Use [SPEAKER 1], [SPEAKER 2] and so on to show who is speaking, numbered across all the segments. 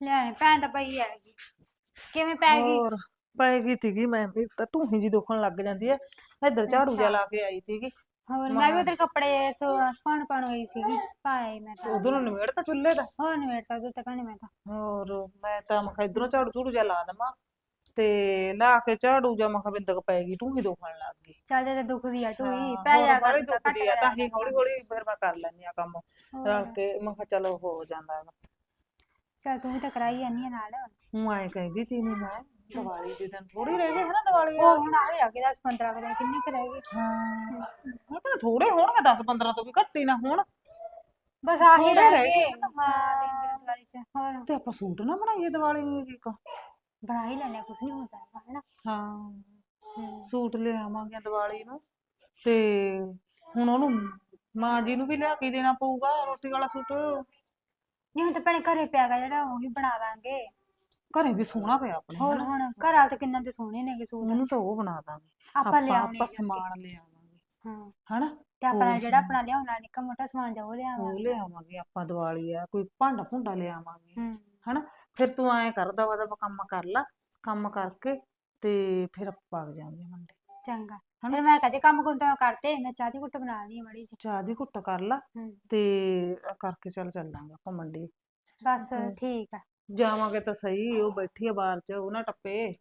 [SPEAKER 1] ਲੈ ਭੈਣ ਤਾਂ ਪਈ ਹੈਗੀ। ਕਿਵੇਂ ਪੈ ਗਈ?
[SPEAKER 2] ਹੋਰ ਪੈ ਗਈ ਤੀਗੀ ਮੈਂ ਵੀ ਤਾਂ ਢੂਹੀ ਜੀ ਦੁਖਣ ਲੱਗ ਜਾਂਦੀ ਐ। ਇੱਧਰ ਝਾੜੂ ਜਿਹਾ। ਲਾ ਕੇ ਆਈ ਤੀਗੀ
[SPEAKER 1] ਹੋਰ ਮੈਂ ਵੀ ਉਧਰ ਕੱਪੜੇ ਸੁਕਾਉਣ ਪਾਉਣ ਗਈ ਸੀਗੀ ਪਾਏ ਮੈਂ ਤਾਂ।
[SPEAKER 2] ਉਧਰੋਂ ਨਿਮੇੜ ਤਾਂ ਚੁੱਲ੍ਹੇ ਦਾ।
[SPEAKER 1] ਹੋਰ ਨਵੇੜ ਤਾਂ ਉਧਰ ਤੱਕ ਨਹੀਂ ਮੈਂ ਤਾਂ।
[SPEAKER 2] ਹੋਰ ਮੈਂ ਤਾਂ ਮੈਂ ਇਧਰੋਂ ਝਾੜੂ ਝੂੜੂ ਜਿਹਾ ਲਾ ਦਵਾਂ। ਤੇ ਲਾ ਕੇ ਝਾੜੂ ਜਾਂ ਮੈਂ ਬਿੰਦਕ ਪੈ ਗਈ ਢੂਹੀ ਦੁਖਣ ਲੱਗ ਗਈ।
[SPEAKER 1] ਚੱਲ ਜੇ ਤੇ ਦੁਖਦੀ ਆ ਟੂਈ
[SPEAKER 2] ਹਾਂ,
[SPEAKER 1] ਪੈ ਜਾ ਕਰ ਤਾਂ
[SPEAKER 2] ਆ ਤਾਂ ਹੀ ਹੌਲੀ ਹੌਲੀ ਫਿਰ ਮੈਂ ਕਰ ਲੈਂਦੀ ਆ ਕੰਮ। ਰਲ ਕੇ ਮੈਂ ਕਿਹਾ ਚਲੋ ਹੋ ਜਾਂਦਾ।
[SPEAKER 1] ਚੱਲ ਤੂੰ ਵੀ ਤਾਂ ਕਰਾਈ ਜਾਨੀ ਆ ਨਾਲ।
[SPEAKER 2] ਹੂੰ ਐਂ ਕਹਿੰਦੀ ਤੀ ਨਹੀਂ ਮੈਂ ਦੀਵਾਲੀ ਦੇ ਦਿਨ ਥੋੜੀ ਰਹਿ ਗਈ ਹੈ ਨਾ ਦੀਵਾਲੀ
[SPEAKER 1] ਉਹ ਹੁਣ ਆ ਹੀ ਰੱਖ 10 15 ਕਦੇ ਕਿੰਨੀ ਕਰੇਗੀ
[SPEAKER 2] ਹਾਂ। ਮੈਂ ਕਹਿੰਦਾ ਥੋੜੇ ਹੋਣਗੇ 10 15 ਤੋਂ ਵੀ ਘੱਟ ਹੀ ਨਾ ਹੋਣ।
[SPEAKER 1] ਬਸ ਆਹੀ
[SPEAKER 2] ਥੋੜੇ
[SPEAKER 1] ਰਹਿ
[SPEAKER 2] ਰਹਿ
[SPEAKER 1] ਗਏ
[SPEAKER 2] ਗਏ।
[SPEAKER 1] ਹਾਂ ਤਿੰਨ ਦਿਨ ਵਾਲੀ ਚ ਹੋਰ?
[SPEAKER 2] ਤੇ ਆਪਾਂ ਸੂਟ ਨਾ ਬਣਾਈਏ ਦੀਵਾਲੀ ਨੂੰ ਇੱਕ।
[SPEAKER 1] ਬਣਾ ਹੀ ਲੈਣੇ ਕੁਛ ਨਹੀਂ ਹੁੰਦਾ ਹੈਗਾ ਹਨਾ?
[SPEAKER 2] ਹਾਂ।
[SPEAKER 1] ਹੂੰ।
[SPEAKER 2] ਸੂਟ ਲਿਆਵਾਂਗੇ ਦੀਵਾਲੀ ਨੂੰ। ਤੇ ਹੁਣ ਉਹਨੂੰ ਮਾਂ ਜੀ ਨੂੰ ਵੀ ਲਿਆ ਕੇ ਦੇਣਾ ਪਊਗਾ ਰੋਟੀ ਵਾਲਾ ਸੂਟ।
[SPEAKER 1] ਨਹੀਂ ਹੁਣ ਤਾਂ ਭੈਣੇ ਘਰੇ ਪਿਆ ਗਾ ਜਿਹੜਾ ਉਹੀ ਬਣਾ ਦਾਂਗੇ।
[SPEAKER 2] ਘਰੇ ਵੀ ਸੋਹਣਾ ਪਿਆ ਆਪਣੇ
[SPEAKER 1] ਹੋਰ
[SPEAKER 2] ਹਨਾ।
[SPEAKER 1] ਹੁਣ ਘਰ ਵਾਲ ਤਾਂ ਕਿੰਨਾ ਤੇ ਸੋਹਣੇ ਨੇਗੇ ਸੂਟ।
[SPEAKER 2] ਉਹਨੂੰ ਤਾਂ ਉਹ ਬਣਾ ਦਾਂਗੇ।
[SPEAKER 1] ਆਪਾਂ ਲਿਆਉਣੇ
[SPEAKER 2] ਆਪਾਂ
[SPEAKER 1] ਆ
[SPEAKER 2] ਸਮਾਨ ਲਿਆਵਾਂਗੇ
[SPEAKER 1] ਹਾਂ।
[SPEAKER 2] ਹਨਾ?
[SPEAKER 1] ਤੇ ਆਪਾਂ
[SPEAKER 2] ਹੋਰ
[SPEAKER 1] ਜਿਹੜਾ ਆਪਣਾ ਲਿਆਉਣਾ ਨਿੱਕਾ ਮੋਟਾ ਸਮਾਨ ਜਾ ਉਹ
[SPEAKER 2] ਉਹ
[SPEAKER 1] ਲਿਆਵਾਂਗੇ
[SPEAKER 2] ਲਿਆਵਾਂਗੇ ਆਪਾਂ ਦੀਵਾਲੀ ਆ ਕੋਈ ਭਾਂਡਾ ਭੁੰਡਾ ਲਿਆਵਾਂਗੇ
[SPEAKER 1] ਹੂੰ।
[SPEAKER 2] ਹਨਾ? ਫਿਰ ਤੂੰ ਐਂ ਕਰ ਦਵਾ ਦਵਾ ਕੰਮ ਕਰ ਲਾ ਕੰਮ ਕਰਕੇ ਤੇ ਫਿਰ ਆਪਾਂ ਵਗ ਜਾਵਾਂਗੇ ਮੰਡੇ।
[SPEAKER 1] ਚੰਗਾ? ਫਿਰ ਮੈਂ ਕਹੇ ਕੰਮ ਕੁੰਮ ਤਾਂ ਕਰਤੇ ਮੈਂ ਚਾਹ ਦੀ ਘੁੱਟ ਬਣਾ ਲਈ ਮੜੀ ਜੀ
[SPEAKER 2] ਚਾਹ ਦੀ ਘੁੱਟ ਕਰ ਲਾ
[SPEAKER 1] ਹੂੰ।
[SPEAKER 2] ਤੇ ਕਰਕੇ ਚੱਲ ਚੱਲਾਂਗੇ ਆਪਾਂ ਮੰਡੀ।
[SPEAKER 1] ਬਸ। ਠੀਕ ਆ।
[SPEAKER 2] ਜਾਵਾਂਗੇ ਤਾਂ ਸਹੀ ਉਹ ਬੈਠੀ ਆ ਬਾਹਰ ਚ ਉਹ ਨਾ ਟੱਪੇ।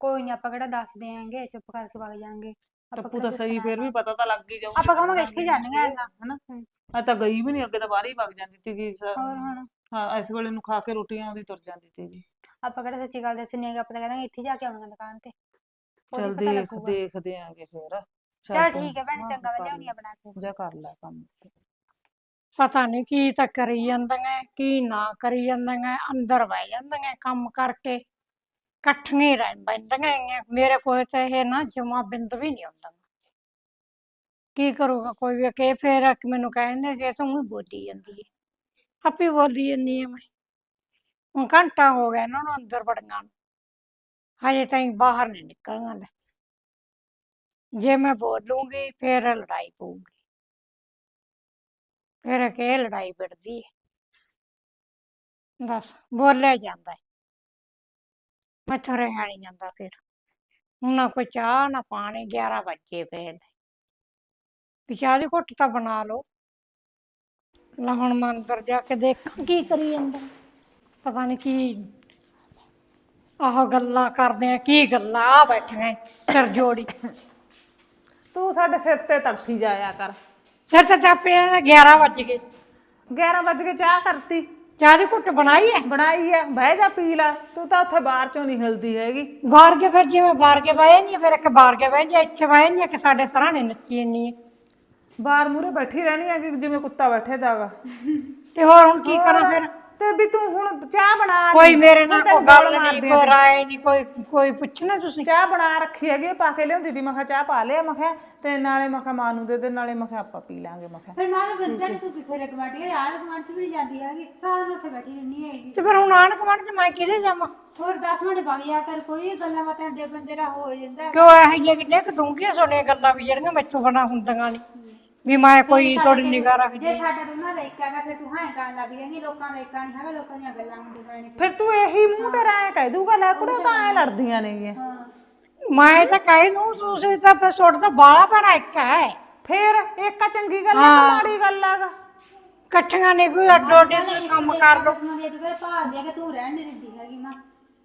[SPEAKER 1] ਕੋਈ ਨਹੀਂ ਆਪਾਂ ਕਿਹੜਾ ਦੱਸ ਦੇਾਂਗੇ ਚੁੱਪ ਕਰਕੇ ਵਗ ਜਾਾਂਗੇ।
[SPEAKER 2] ਟੱਪੂ ਤਾਂ ਸਹੀ ਫਿਰ ਵੀ ਪਤਾ ਤਾਂ ਲੱਗ ਹੀ ਜਾਊ
[SPEAKER 1] ਆਪਾਂ ਕਹਾਂਗੇ ਇੱਥੇ ਜਾਣੀਆਂ ਹੈਗਾ
[SPEAKER 2] ਹਨਾ। ਮੈਂ ਤਾਂ ਗਈ ਵੀ ਨਹੀਂ ਅੱਗੇ ਤਾਂ ਬਾਹਰ ਹੀ ਵਗ ਜਾਂਦੀ ਸੀਗੀ
[SPEAKER 1] ਹੋਰ ਹੁਣ?
[SPEAKER 2] ਹਾਂ ਇਸ ਵੇਲੇ ਨੂੰ ਖਾ ਕੇ ਰੋਟੀਆਂ ਉਹਦੀ ਤੁਰ ਜਾਂਦੀ ਸੀਗੀ।
[SPEAKER 1] ਆਪਾਂ ਕਿਹੜਾ ਸੱਚੀ ਗੱਲ ਦੱਸਣੀ ਹੈਗਾ ਆਪਾਂ ਤਾਂ ਕਹਿੰਦੇ ਇੱਥੇ ਜਾ ਕੇ ਆਉਣਾ ਦੁਕਾਨ ਤੇ। ਉਹਦੀ
[SPEAKER 2] ਚੱਲ
[SPEAKER 1] ਪਤਾ
[SPEAKER 2] ਦੇਖ
[SPEAKER 1] ਲੱਗੂਗਾ
[SPEAKER 2] ਦੇਖਦੇ ਆਂਗੇ ਫਿਰ।
[SPEAKER 1] ਚੱਲ
[SPEAKER 2] ਤੂੰ-
[SPEAKER 1] ਠੀਕ ਹੈ ਭੈਣ
[SPEAKER 2] ਹਾਂ,
[SPEAKER 1] ਚੰਗਾ ਮੈਂ
[SPEAKER 2] ਕਰ
[SPEAKER 1] ਲਿਆਉਣੀ ਆ
[SPEAKER 2] ਲੈ।
[SPEAKER 1] ਬਣਾ ਕੇ।
[SPEAKER 2] ਜਾ ਕਰ ਲੈ ਕੰਮ
[SPEAKER 3] ਪਤਾ ਨਹੀਂ ਕੀ ਤਾਂ ਕਰੀ ਜਾਂਦੀਆਂ ਕੀ ਨਾ ਕਰੀ ਜਾਂਦੀਆਂ ਅੰਦਰ ਬਹਿ ਜਾਂਦੀਆਂ ਕੰਮ ਕਰਕੇ। ਇਕੱਠੀਆਂ ਹੀ ਰਹਿ ਪੈਂਦੀਆਂ ਹੈਗੀਆਂ। ਮੇਰੇ ਕੋਲ ਤਾਂ ਇਹ ਨਾ ਜਮਾ ਬਿੰਦ ਵੀ ਨਹੀਂ ਆਉਂਦਾ ਕੀ ਕਰੂਗਾ ਕੋਈ ਵੀ ਕਿ ਫੇਰ ਆ ਕੇ ਮੈਨੂੰ ਕਹਿੰਦੇ ਕਿ ਤੂੰ ਹੀ ਬੋਲੀ ਜਾਂਦੀ ਹੈ ਆਪੇ ਬੋਲੀ ਜਾਂਦੀ ਹੈ ਮੈਂ। ਹੁਣ ਘੰਟਾ ਹੋ ਗਿਆ ਇਹਨਾਂ ਨੂੰ ਅੰਦਰ ਵੜੀਆਂ ਨੂੰ। ਹਜੇ ਤਾਈਂ ਬਾਹਰ ਨਹੀਂ ਨਿਕਲਣਾ ਲੈ ਜੇ ਮੈਂ ਬੋਲੂੰਗੀ, ਫੇਰ ਲੜਾਈ ਪਊਗੀ। ਫਿਰ ਕਿ ਲੜਾਈ ਪਿੜਦੀ ਹੈ ਦੱਸ, ਬੋਲਿਆ ਜਾਂਦਾ ਹੈ ਮੈਥੋਂ ਰਿਹਾ ਨਹੀਂ ਜਾਂਦਾ ਫਿਰ। ਹੁਣ ਨਾ ਕੋਈ ਚਾਹ, ਨਾ ਪਾਣੀ 11 ਵਜੇ ਪਏ ਨੇ ਵੀ ਚਾਹ ਦੀ ਘੁੱਟ ਤਾਂ ਬਣਾ ਲਓ। ਲੈ ਹੁਣ ਮੈਂ ਅੰਦਰ ਜਾ ਕੇ ਦੇਖਾਂ ਕੀ ਕਰੀ ਜਾਂਦਾ। ਪਤਾ ਨਹੀਂ ਕੀ ਆਹ ਗੱਲਾਂ ਕਰਦੇ ਆ ਕੀ ਗੱਲਾਂ? ਆ ਬੈਠੀਆਂ ਸਿਰ ਜੋੜੀ।
[SPEAKER 2] ਤੂੰ ਸਾਡੇ ਸਿਰ ਤੇ ਤੜਫੀ ਜਾਇਆ ਕਰ।
[SPEAKER 3] ਸਿਰ ਤੇ ਚਾਪੇ 11 ਵੱਜ ਗਏ।
[SPEAKER 2] 11 ਵਜੇ ਕੇ ਚਾਹ ਕਰਤੀ।
[SPEAKER 3] ਚਾਹ ਦੀ ਘੁੱਟ ਬਣਾਈ ਹੈ
[SPEAKER 2] ਬਣਾਈ ਐ ਬਹਿ ਜਾ ਪੀ ਲੈ। ਤੂੰ ਤਾਂ ਉੱਥੇ ਬਾਹਰ ਚੋਂ ਨਹੀਂ ਹਿਲਦੀ ਹੈਗੀ।
[SPEAKER 3] ਬਾਹਰ ਕੇ ਫਿਰ? ਜਿਵੇਂ ਬਾਹਰ ਕੇ ਬਹਿ ਨਹੀਂ ਫਿਰ ਇੱਕ ਬਾਹਰ ਕੇ ਬਹਿ ਜਾ ਇੱਥੇ ਬਹਿ ਨਹੀਂ ਕਿ ਸਾਡੇ ਸਰਾਣੇ ਨੱਚੀ ਜਾਂਦੀ ਹੈ
[SPEAKER 2] ਬਾਹਰ ਮੂਰੇ ਬੈਠੀ ਰਹਿਣੀ ਹੈਗੀ ਜਿਵੇਂ ਕੁੱਤਾ ਬੈਠੇ ਦਾਗਾ।
[SPEAKER 3] ਤੇ ਹੋਰ ਹੁਣ ਕੀ ਕਰਾਂ ਫਿਰ?
[SPEAKER 2] ਤੇ ਵੀ ਤੂੰ ਹੁਣ ਚਾਹ ਬਣਾ ਲਈ।
[SPEAKER 3] ਕੋਈ ਮੇਰੇ ਨਾਲ
[SPEAKER 2] ਹੁਣ
[SPEAKER 3] ਕੋਈ
[SPEAKER 2] ਤੈਨੂੰ
[SPEAKER 3] ਗੱਲ ਨਹੀਂ
[SPEAKER 2] ਆ
[SPEAKER 3] ਕੋਈ ਰਾਏ ਨਹੀਂ ਕੋਈ ਕੋਈ ਪੁੱਛਣਾ ਤੁਸੀਂ?
[SPEAKER 2] ਚਾਹ ਬਣਾ ਰੱਖੀ ਹੈਗੀ ਪਾ ਕੇ ਲਿਆਉਂਦੀ ਦੀ ਮੈਂ ਕਿਹਾ ਚਾਹ ਪਾ ਲਿਆ ਮੈਂ ਕਿਹਾ ਤੇ ਨਾਲੇ ਮੈਂ ਕਿਹਾ ਮਾਂ ਨੂੰ ਦੇ ਦੇ ਨਾਲੇ ਮੈਂ ਕਿਹਾ ਆਪਾਂ ਪੀ ਲਾਂਗੇ ਮੈਂ ਕਿਹਾ।
[SPEAKER 1] ਫਿਰ ਮੈਂ ਤਾਂ ਬੰਦੜ ਤੂੰ ਕਿਸੇ ਦੇ ਕਮਾਟੀ ਯਾਰ ਕਮਾਟੀ ਵੀ ਨਹੀਂ ਜਾਂਦੀ ਹੈਗੀ। ਸਾਰਾ ਦਿਨ ਉੱਥੇ ਬੈਠੀ ਰਹਿੰਦੀ ਹੈਗੀ।
[SPEAKER 3] ਤੇ ਫਿਰ ਹੁਣ ਆਣ ਕਮਾਂਡ ਚ ਮੈਂ ਕਿਹਦੇ ਜਾਵਾਂ?
[SPEAKER 1] ਹੋਰ 10 ਮਿੰਟ ਬਗਿਆ ਕਰ ਕੋਈ ਵੀ ਗੱਲਾਂ ਬਾਤਾਂ ਦੇ ਬੰਦੇ ਦਾ ਹੋ ਜਾਂਦਾ।
[SPEAKER 3] ਕਿਉਂ ਇਹ ਜਿਹੀਆਂ ਕਿੰਨੇ ਕੁ ਡੂੰਘੀਆਂ ਸੁਣੀਆਂ ਗੱਲਾਂ ਵੀ ਜਿਹੜੀਆਂ ਮੈਥੋਂ ਬਣਾ ਹੁੰਦੀਆਂ ਨਹੀਂ ਵੀ ਮੈਂ ਕੋਈ ਥੋੜੀ ਨਿਗਾਹ ਰੱਖਦੀ
[SPEAKER 1] ਜੇ ਸਾਡਾ ਦੋਨਾਂ ਦਾ ਇੱਕ ਹੈਗਾ ਫਿਰ ਤੂੰ ਹਾਂ ਕਰਨ ਲੱਗ ਜਾਂਦੀ ਲੋਕਾਂ ਦਾ ਇੱਕ ਨਹੀਂ ਹੈਗਾ ਲੋਕਾਂ ਦੀਆਂ ਗੱਲਾਂ ਹੁੰਦੀਆਂ ਨੇ
[SPEAKER 2] ਫਿਰ ਤੂੰ ਇਹੀ ਮੂੰਹ ਤੇ ਰਾਇ ਕਹਿ ਦੂਗਾ ਲੈ ਕੁੜੇ ਤਾਂ ਐ ਲੜਦੀਆਂ ਨੇਗੀਆਂ
[SPEAKER 1] ਹਾਂ।
[SPEAKER 3] ਮੈਂ ਤਾਂ ਕਹੇ ਨੂੰ ਤੁਸੀਂ ਤਾਂ ਫਿਰ ਸੁੱਟ ਤਾਂ ਬਾਲਾ ਬੜਾ ਇੱਕ ਹੈ।
[SPEAKER 2] ਫਿਰ ਇੱਕ ਆ ਚੰਗੀ ਗੱਲ ਕਿ ਮਾੜੀ ਗੱਲ ਆਗਾ
[SPEAKER 3] ਇਕੱਠੀਆਂ ਨੇ ਕੋਈ ਅੱਡੋ ਅੱਡੇ ਕੰਮ ਕਰ ਲੋ
[SPEAKER 1] ਕਸਮਾਂ ਦੀ ਅਜਗਰ ਭਾਲ ਦੇ ਕਿ ਤੂੰ ਰਹਿਣ ਨਹੀਂ ਦਿੰਦੀ ਹੈਗੀ ਮਾਂ।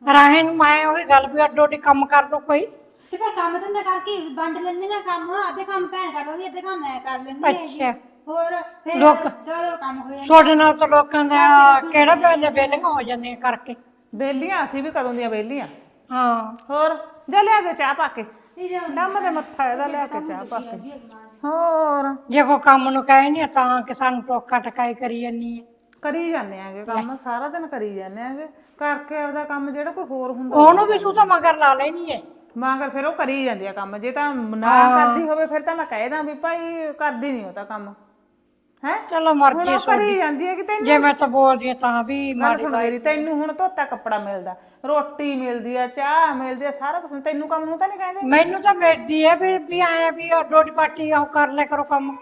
[SPEAKER 3] ਰਾਹੇ ਨੂੰ ਮੈਂ ਉਹੀ ਗੱਲ ਵੀ ਅੱਡੋ ਅੱਡੀ ਕੰਮ ਕਰ ਲੋ ਕੋਈ।
[SPEAKER 1] ਤੇ ਫਿਰ ਕੰਮ ਧੰਦਾ ਕਰਕੇ ਵੰਡ ਲੈਣੇ ਦਾ ਕੰਮ ਅੱਧੇ ਕੰਮ ਭੈਣ ਕਰ ਲੈਂਦੀ ਅੱਧੇ ਕੰਮ ਮੈਂ ਕਰ ਲੈਂਦੀ ਹੈਗੀ।
[SPEAKER 3] ਅੱਛਾ।
[SPEAKER 1] ਹੋਰ ਫਿਰ
[SPEAKER 3] ਲੋਕ-
[SPEAKER 1] ਜਦੋਂ ਕੰਮ ਹੋ ਜਾਂਦਾ।
[SPEAKER 3] ਤੁਹਾਡੇ ਨਾਲ ਤਾਂ ਲੋਕਾਂ ਦਾ ਕਿਹੜਾ ਵੇਲੇ ਬੇਲੀਆਂ ਹੋ ਜਾਂਦੀਆਂ ਕਰਕੇ।
[SPEAKER 2] ਬੇਲੀਆਂ ਅਸੀਂ ਵੀ ਕਦੋਂ ਦੀਆਂ ਬੇਲੀਆਂ
[SPEAKER 3] ਹਾਂ।
[SPEAKER 2] ਹੋਰ ਜਾ ਲਿਆ ਦੇ ਚਾਹ ਪਾ ਕੇ।
[SPEAKER 1] ਨਹੀਂ ਜੇ
[SPEAKER 2] ਡੰਮ ਦੇ ਮੱਥਾ ਇਹਦਾ ਲਿਆ ਕੇ ਚਾਹ ਪਾ ਕੇ। ਹੋਰ।
[SPEAKER 3] ਜੇ ਕੋ ਕੰਮ ਨੂੰ ਕਹੇ ਨਹੀਂ ਤਾਂ ਕਿ ਸਾਨੂੰ ਟੋਕਾ ਟਕਾਈ ਕਰੀ ਜਾਨੀ ਹੈ
[SPEAKER 2] ਕਰੀ ਜਾਂਦੇ ਆਂਗੇ ਕੰਮ ਸਾਰਾ ਦਿਨ ਕਰੀ ਜਾਂਦੇ ਆਂਗੇ। ਕਰਕੇ ਆਪਦਾ ਕੰਮ ਜਿਹੜਾ ਕੋਈ ਹੋਰ ਹੁੰਦਾ
[SPEAKER 3] ਉਹਨੂੰ ਵੀ ਤੂੰ ਤਾਂ ਮਗਰ ਲਾ ਲੈਣੀ ਹੈ
[SPEAKER 2] ਮਾਂਗਰ ਫਿਰ ਉਹ ਕਰੀ ਜਾਂਦੀ ਆ ਕੰਮ। ਜੇ ਤਾਂ ਨਾ ਕਰਦੀ ਹੋਵੇ ਫਿਰ ਤਾਂ ਮੈਂ ਕਹਿ ਦਾਂ ਵੀ ਭਾਈ ਕਰਦੀ ਨਹੀਂ ਉਹ ਤਾਂ ਕੰਮ। ਹੈ?
[SPEAKER 3] ਚਲੋ
[SPEAKER 2] ਹੁਣ
[SPEAKER 3] ਮਰਜ਼ੀ
[SPEAKER 2] ਉਹ ਕਰੀ ਜਾਂਦੀ ਹੈ ਕਿ ਤੈਨੂੰ।
[SPEAKER 3] ਜੇ ਮੈਂ ਤਾਂ ਬੋਲਦੀ ਹਾਂ ਤਾਂ ਵੀ
[SPEAKER 2] ਗੱਲ ਸੁਣ ਮੇਰੀ ਤੈਨੂੰ ਹੁਣ ਧੋਤਾ ਕੱਪੜਾ ਮਿਲਦਾ ਰੋਟੀ ਮਿਲਦੀ ਆ ਚਾਹ ਮਿਲਦੀ ਆ ਸਾਰਾ ਕੁਝ ਤੈਨੂੰ ਕੰਮ ਨੂੰ ਤਾਂ ਨਹੀਂ ਕਹਿੰਦੇ?
[SPEAKER 3] ਮੈਨੂੰ ਤਾਂ ਮਿਲਦੀ ਹੈ ਫਿਰ ਵੀ ਆਇਆ ਵੀ ਉਹ ਡੋਡੀ ਪਾਟੀ ਉਹ ਕਰ ਲੈ ਕਰੋ ਕੰਮ।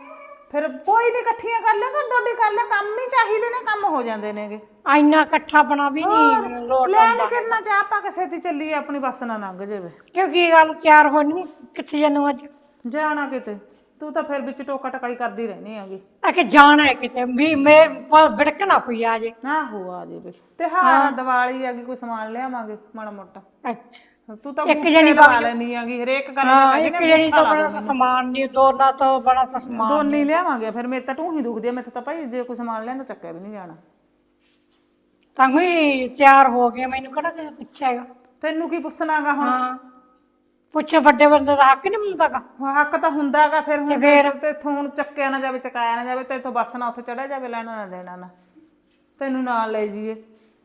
[SPEAKER 2] ਫਿਰ ਕੋਈ ਨਹੀਂ ਇਕੱਠੀਆਂ ਕਰ ਲੈ ਕਰ ਡੋਡੀ ਕਰ ਲੈ ਕੰਮ ਹੀ ਚਾਹੀਦੇ ਨੇ ਕੰਮ ਹੋ ਜਾਂਦੇ ਨੇਗੇ।
[SPEAKER 3] ਇੰਨਾ ਇਕੱਠਾ ਬਣਾ ਵੀ ਨਹੀਂ ਲੋਟ
[SPEAKER 2] ਲੈ ਨਹੀਂ ਕਰਨਾ ਚਾਹ ਪਾ ਕਿਸੇ ਦੀ ਚੱਲੀਏ ਆਪਣੀ ਬੱਸ ਨਾ ਲੰਘ ਜਾਵੇ।
[SPEAKER 3] ਕਿਉਂ ਕੀ ਗੱਲ ਤਿਆਰ ਹੋਣੀ ਕਿੱਥੇ ਜਾਨੂੰ ਅੱਜ?
[SPEAKER 2] ਜਾਣਾ ਕਿਤੇ। ਤੂੰ ਤਾਂ ਫਿਰ ਵਿੱਚ ਟੋਕਾ ਟਕਾਈ ਕਰਦੀ ਰਹਿਣੀ ਹੈਗੀ।
[SPEAKER 3] ਆ ਕਿ ਜਾਣਾ ਹੈ ਕਿਤੇ? ਵੀ ਮੈਂ ਬਿੜਕਣਾ ਕੋਈ ਆ ਜੇ।
[SPEAKER 2] ਆਹੋ ਆ ਜਾਵੇ। ਤੇ ਹਾਂ ਦੀਵਾਲੀ ਹੈਗੀ ਕੋਈ ਸਮਾਨ ਲਿਆਵਾਂਗੇ ਮਾੜਾ ਮੋਟਾ।
[SPEAKER 3] ਅੱਛਾ।
[SPEAKER 2] ਤੂੰ ਤਾਂ
[SPEAKER 3] ਇੱਕ ਜਣੀ
[SPEAKER 2] ਲਵਾ ਲੈਣੀ ਹੈਗੀ ਹਰੇਕ ਗੱਲ
[SPEAKER 3] ਹਾਂ ਇੱਕ ਜਣੀ ਤਾਂ ਬੜਾ ਸਮਾਨ ਨਹੀਂ ਦੋਨਾਂ ਤੋਂ ਬੜਾ ਤਾਂ ਸਮਾਨ
[SPEAKER 2] ਦੋਨੇ ਲਿਆਵਾਂਗੇ ਫਿਰ ਮੇਰੇ ਤਾਂ ਟੂਹੀ ਦੁਖਦੀ ਆ ਮੇਰੇ ਤਾਂ ਭਾਈ ਜੇ ਕੋਈ ਸਮਾਨ ਲਿਆਂਦਾ ਚੱਕਿਆ ਵੀ ਨਹੀਂ ਜਾਣਾ।
[SPEAKER 3] ਤਾਂ ਹੀ ਤਿਆਰ ਹੋ ਗਿਆ ਮੈਨੂੰ ਕਿਹੜਾ ਕਿਸੇ ਪੁੱਛਿਆਗਾ
[SPEAKER 2] ਤੈਨੂੰ ਕੀ ਪੁੱਛਣਾਗਾ ਹੁਣ?
[SPEAKER 3] ਹਾਂ। ਪੁੱਛੇ ਵੱਡੇ ਬੰਦੇ ਦਾ ਹੱਕ ਨਹੀਂ ਹੁੰਦਾਗਾ
[SPEAKER 2] ਹੱਕ ਤਾਂ ਹੁੰਦਾਗਾ ਫਿਰ ਹੁਣ ਤੇ ਇੱਥੋਂ ਹੁਣ ਚੱਕਿਆ ਨਾ ਜਾਵੇ ਚਕਾਇਆ ਨਾ ਜਾਵੇ ਤੇ ਇੱਥੋਂ ਬੱਸ ਨਾ ਉੱਥੇ ਚੜਿਆ ਜਾਵੇ ਲੈਣਾ ਨਾ ਦੇਣਾ ਨਾ। ਤੈਨੂੰ ਨਾਲ ਲੈ ਜੀਏ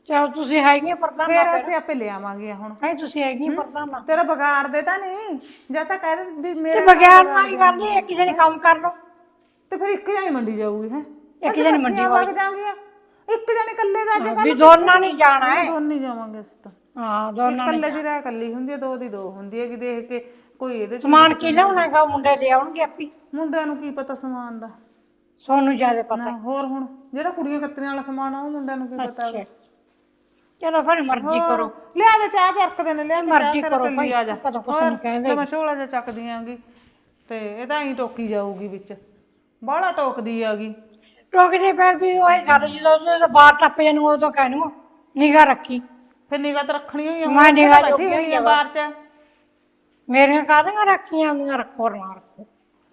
[SPEAKER 3] ਚਲ ਤੁਸੀਂ ਹੈਗੀਆਂ ਪ੍ਰਧਾਨ
[SPEAKER 2] ਫਿਰ ਅਸੀਂ ਆਪੇ ਲਿਆਵਾਂਗੇ ਹੁਣ।
[SPEAKER 3] ਨਹੀਂ ਤੁਸੀਂ ਹੈਗੀਆਂ ਪ੍ਰਧਾਨ।
[SPEAKER 2] ਤੇਰਾ ਵਿਗਾੜ ਦੇ ਤਾਂ ਨਹੀਂ। ਜਾਂ ਤਾਂ ਕਹਿ ਦੇ ਵੀ
[SPEAKER 3] ਤੇ
[SPEAKER 2] ਮੇਰੇ
[SPEAKER 3] ਬਗੈਰ ਨਾ ਹੀ ਗੱਲ ਨਹੀਂ ਇੱਕ ਜਣੇ ਕੰਮ ਕਰ ਲਓ।
[SPEAKER 2] ਤੇ ਫਿਰ ਇੱਕ ਜਣੀ ਮੰਡੀ ਜਾਊਗੀ ਹੈ?
[SPEAKER 3] ਇੱਕ ਜਣੀ ਮੰਡੀ
[SPEAKER 2] ਵਗ ਜਾਾਂਗੀਆਂ। ਇੱਕ ਜਣੇ ਇਕੱਲੇ ਦਾ ਅੱਜ
[SPEAKER 3] ਵੀ ਦੋਨਾਂ ਨਹੀਂ ਜਾਣਾ ਹੈ।
[SPEAKER 2] ਦੋਨੇ ਜਾਵਾਂਗੇ ਅਸੀਂ ਤਾਂ।
[SPEAKER 3] ਹਾਂ ਦੋਨਾਂ ਨੇ
[SPEAKER 2] ਇਕੱਲੇ ਦੀ ਰਾਹ ਇਕੱਲੀ ਹੁੰਦੀ ਹੈ ਦੋ ਦੀ ਦੋ ਹੁੰਦੀ ਹੈ ਕਿ ਦੇਖ ਕੇ ਕੋਈ ਇਹਦੇ ਚ
[SPEAKER 3] ਸਮਾਨ ਕੀ ਲਿਆਉਣਾ ਹੈਗਾ ਉਹ ਮੁੰਡੇ ਲੈ ਆਉਣਗੇ ਆਪੀ
[SPEAKER 2] ਮੁੰਡਿਆਂ ਨੂੰ ਕੀ ਪਤਾ ਸਮਾਨ ਦਾ।
[SPEAKER 3] ਸੋਨੂੰ ਜ਼ਿਆਦਾ ਪਤਾ।
[SPEAKER 2] ਨਾ ਹੋਰ ਹੁਣ ਜਿਹੜਾ ਕੁੜੀਆਂ ਕੱਤਰੀਆਂ ਵਾਲਾ ਸਮਾਨ ਆ ਉਹ ਮੁੰਡਿਆਂ ਨੂੰ ਕੀ ਪਤਾ
[SPEAKER 3] ਅੱਛਾ। ਚਲੋ ਫਿਰ ਮਰਜ਼ੀ ਕਰੋ।
[SPEAKER 2] ਲਿਆ ਦੇ ਚਾਹ ਚਰਕਦੇ ਨੇ ਲਿਆ
[SPEAKER 3] ਮਰਜ਼ੀ ਕਰੋ ਭਾਈ,
[SPEAKER 2] ਆ ਜਾ।
[SPEAKER 3] ਆਪਾਂ ਤਾਂ ਕੁਛ ਕਹਿੰਦੇ।
[SPEAKER 2] ਤੇ ਮੈਂ ਝੋਲਾ ਜਿਹਾ ਚੱਕਦੀ ਆਂਗੀ ਤੇ ਇਹ ਤਾਂ ਹੀ ਟੋਕੀ ਜਾਊਗੀ ਵਿੱਚ। ਬਾਹਲਾ ਟੋਕਦੀ ਆਗੀ।
[SPEAKER 3] ਟੋਕਦੇ ਪੈਰ ਵੀ ਉਹ ਗੱਲ ਜਦੋਂ ਉਹਦੇ ਬਾਹਰ ਟੱਪ ਜਾਣੂ ਉਦੋਂ ਕਹਿਣੂ ਨਿਗਾ ਰੱਖੀ।
[SPEAKER 2] ਫਿਰ ਨਿਗਾਹ ਤਾਂ ਰੱਖਣੀ ਹੋਈ ਆ
[SPEAKER 3] ਮੈਂ
[SPEAKER 2] ਬੈਠੀ
[SPEAKER 3] ਜੋਗੀ
[SPEAKER 2] ਹੋਈ ਆ ਬਾਹਰ ਚ।
[SPEAKER 3] ਮੇਰੀਆਂ ਕਾਹਦੀਆਂ ਰੱਖੀਆਂ ਵੀ ਰੱਖੋ ਨਾ ਰੱਖੋ।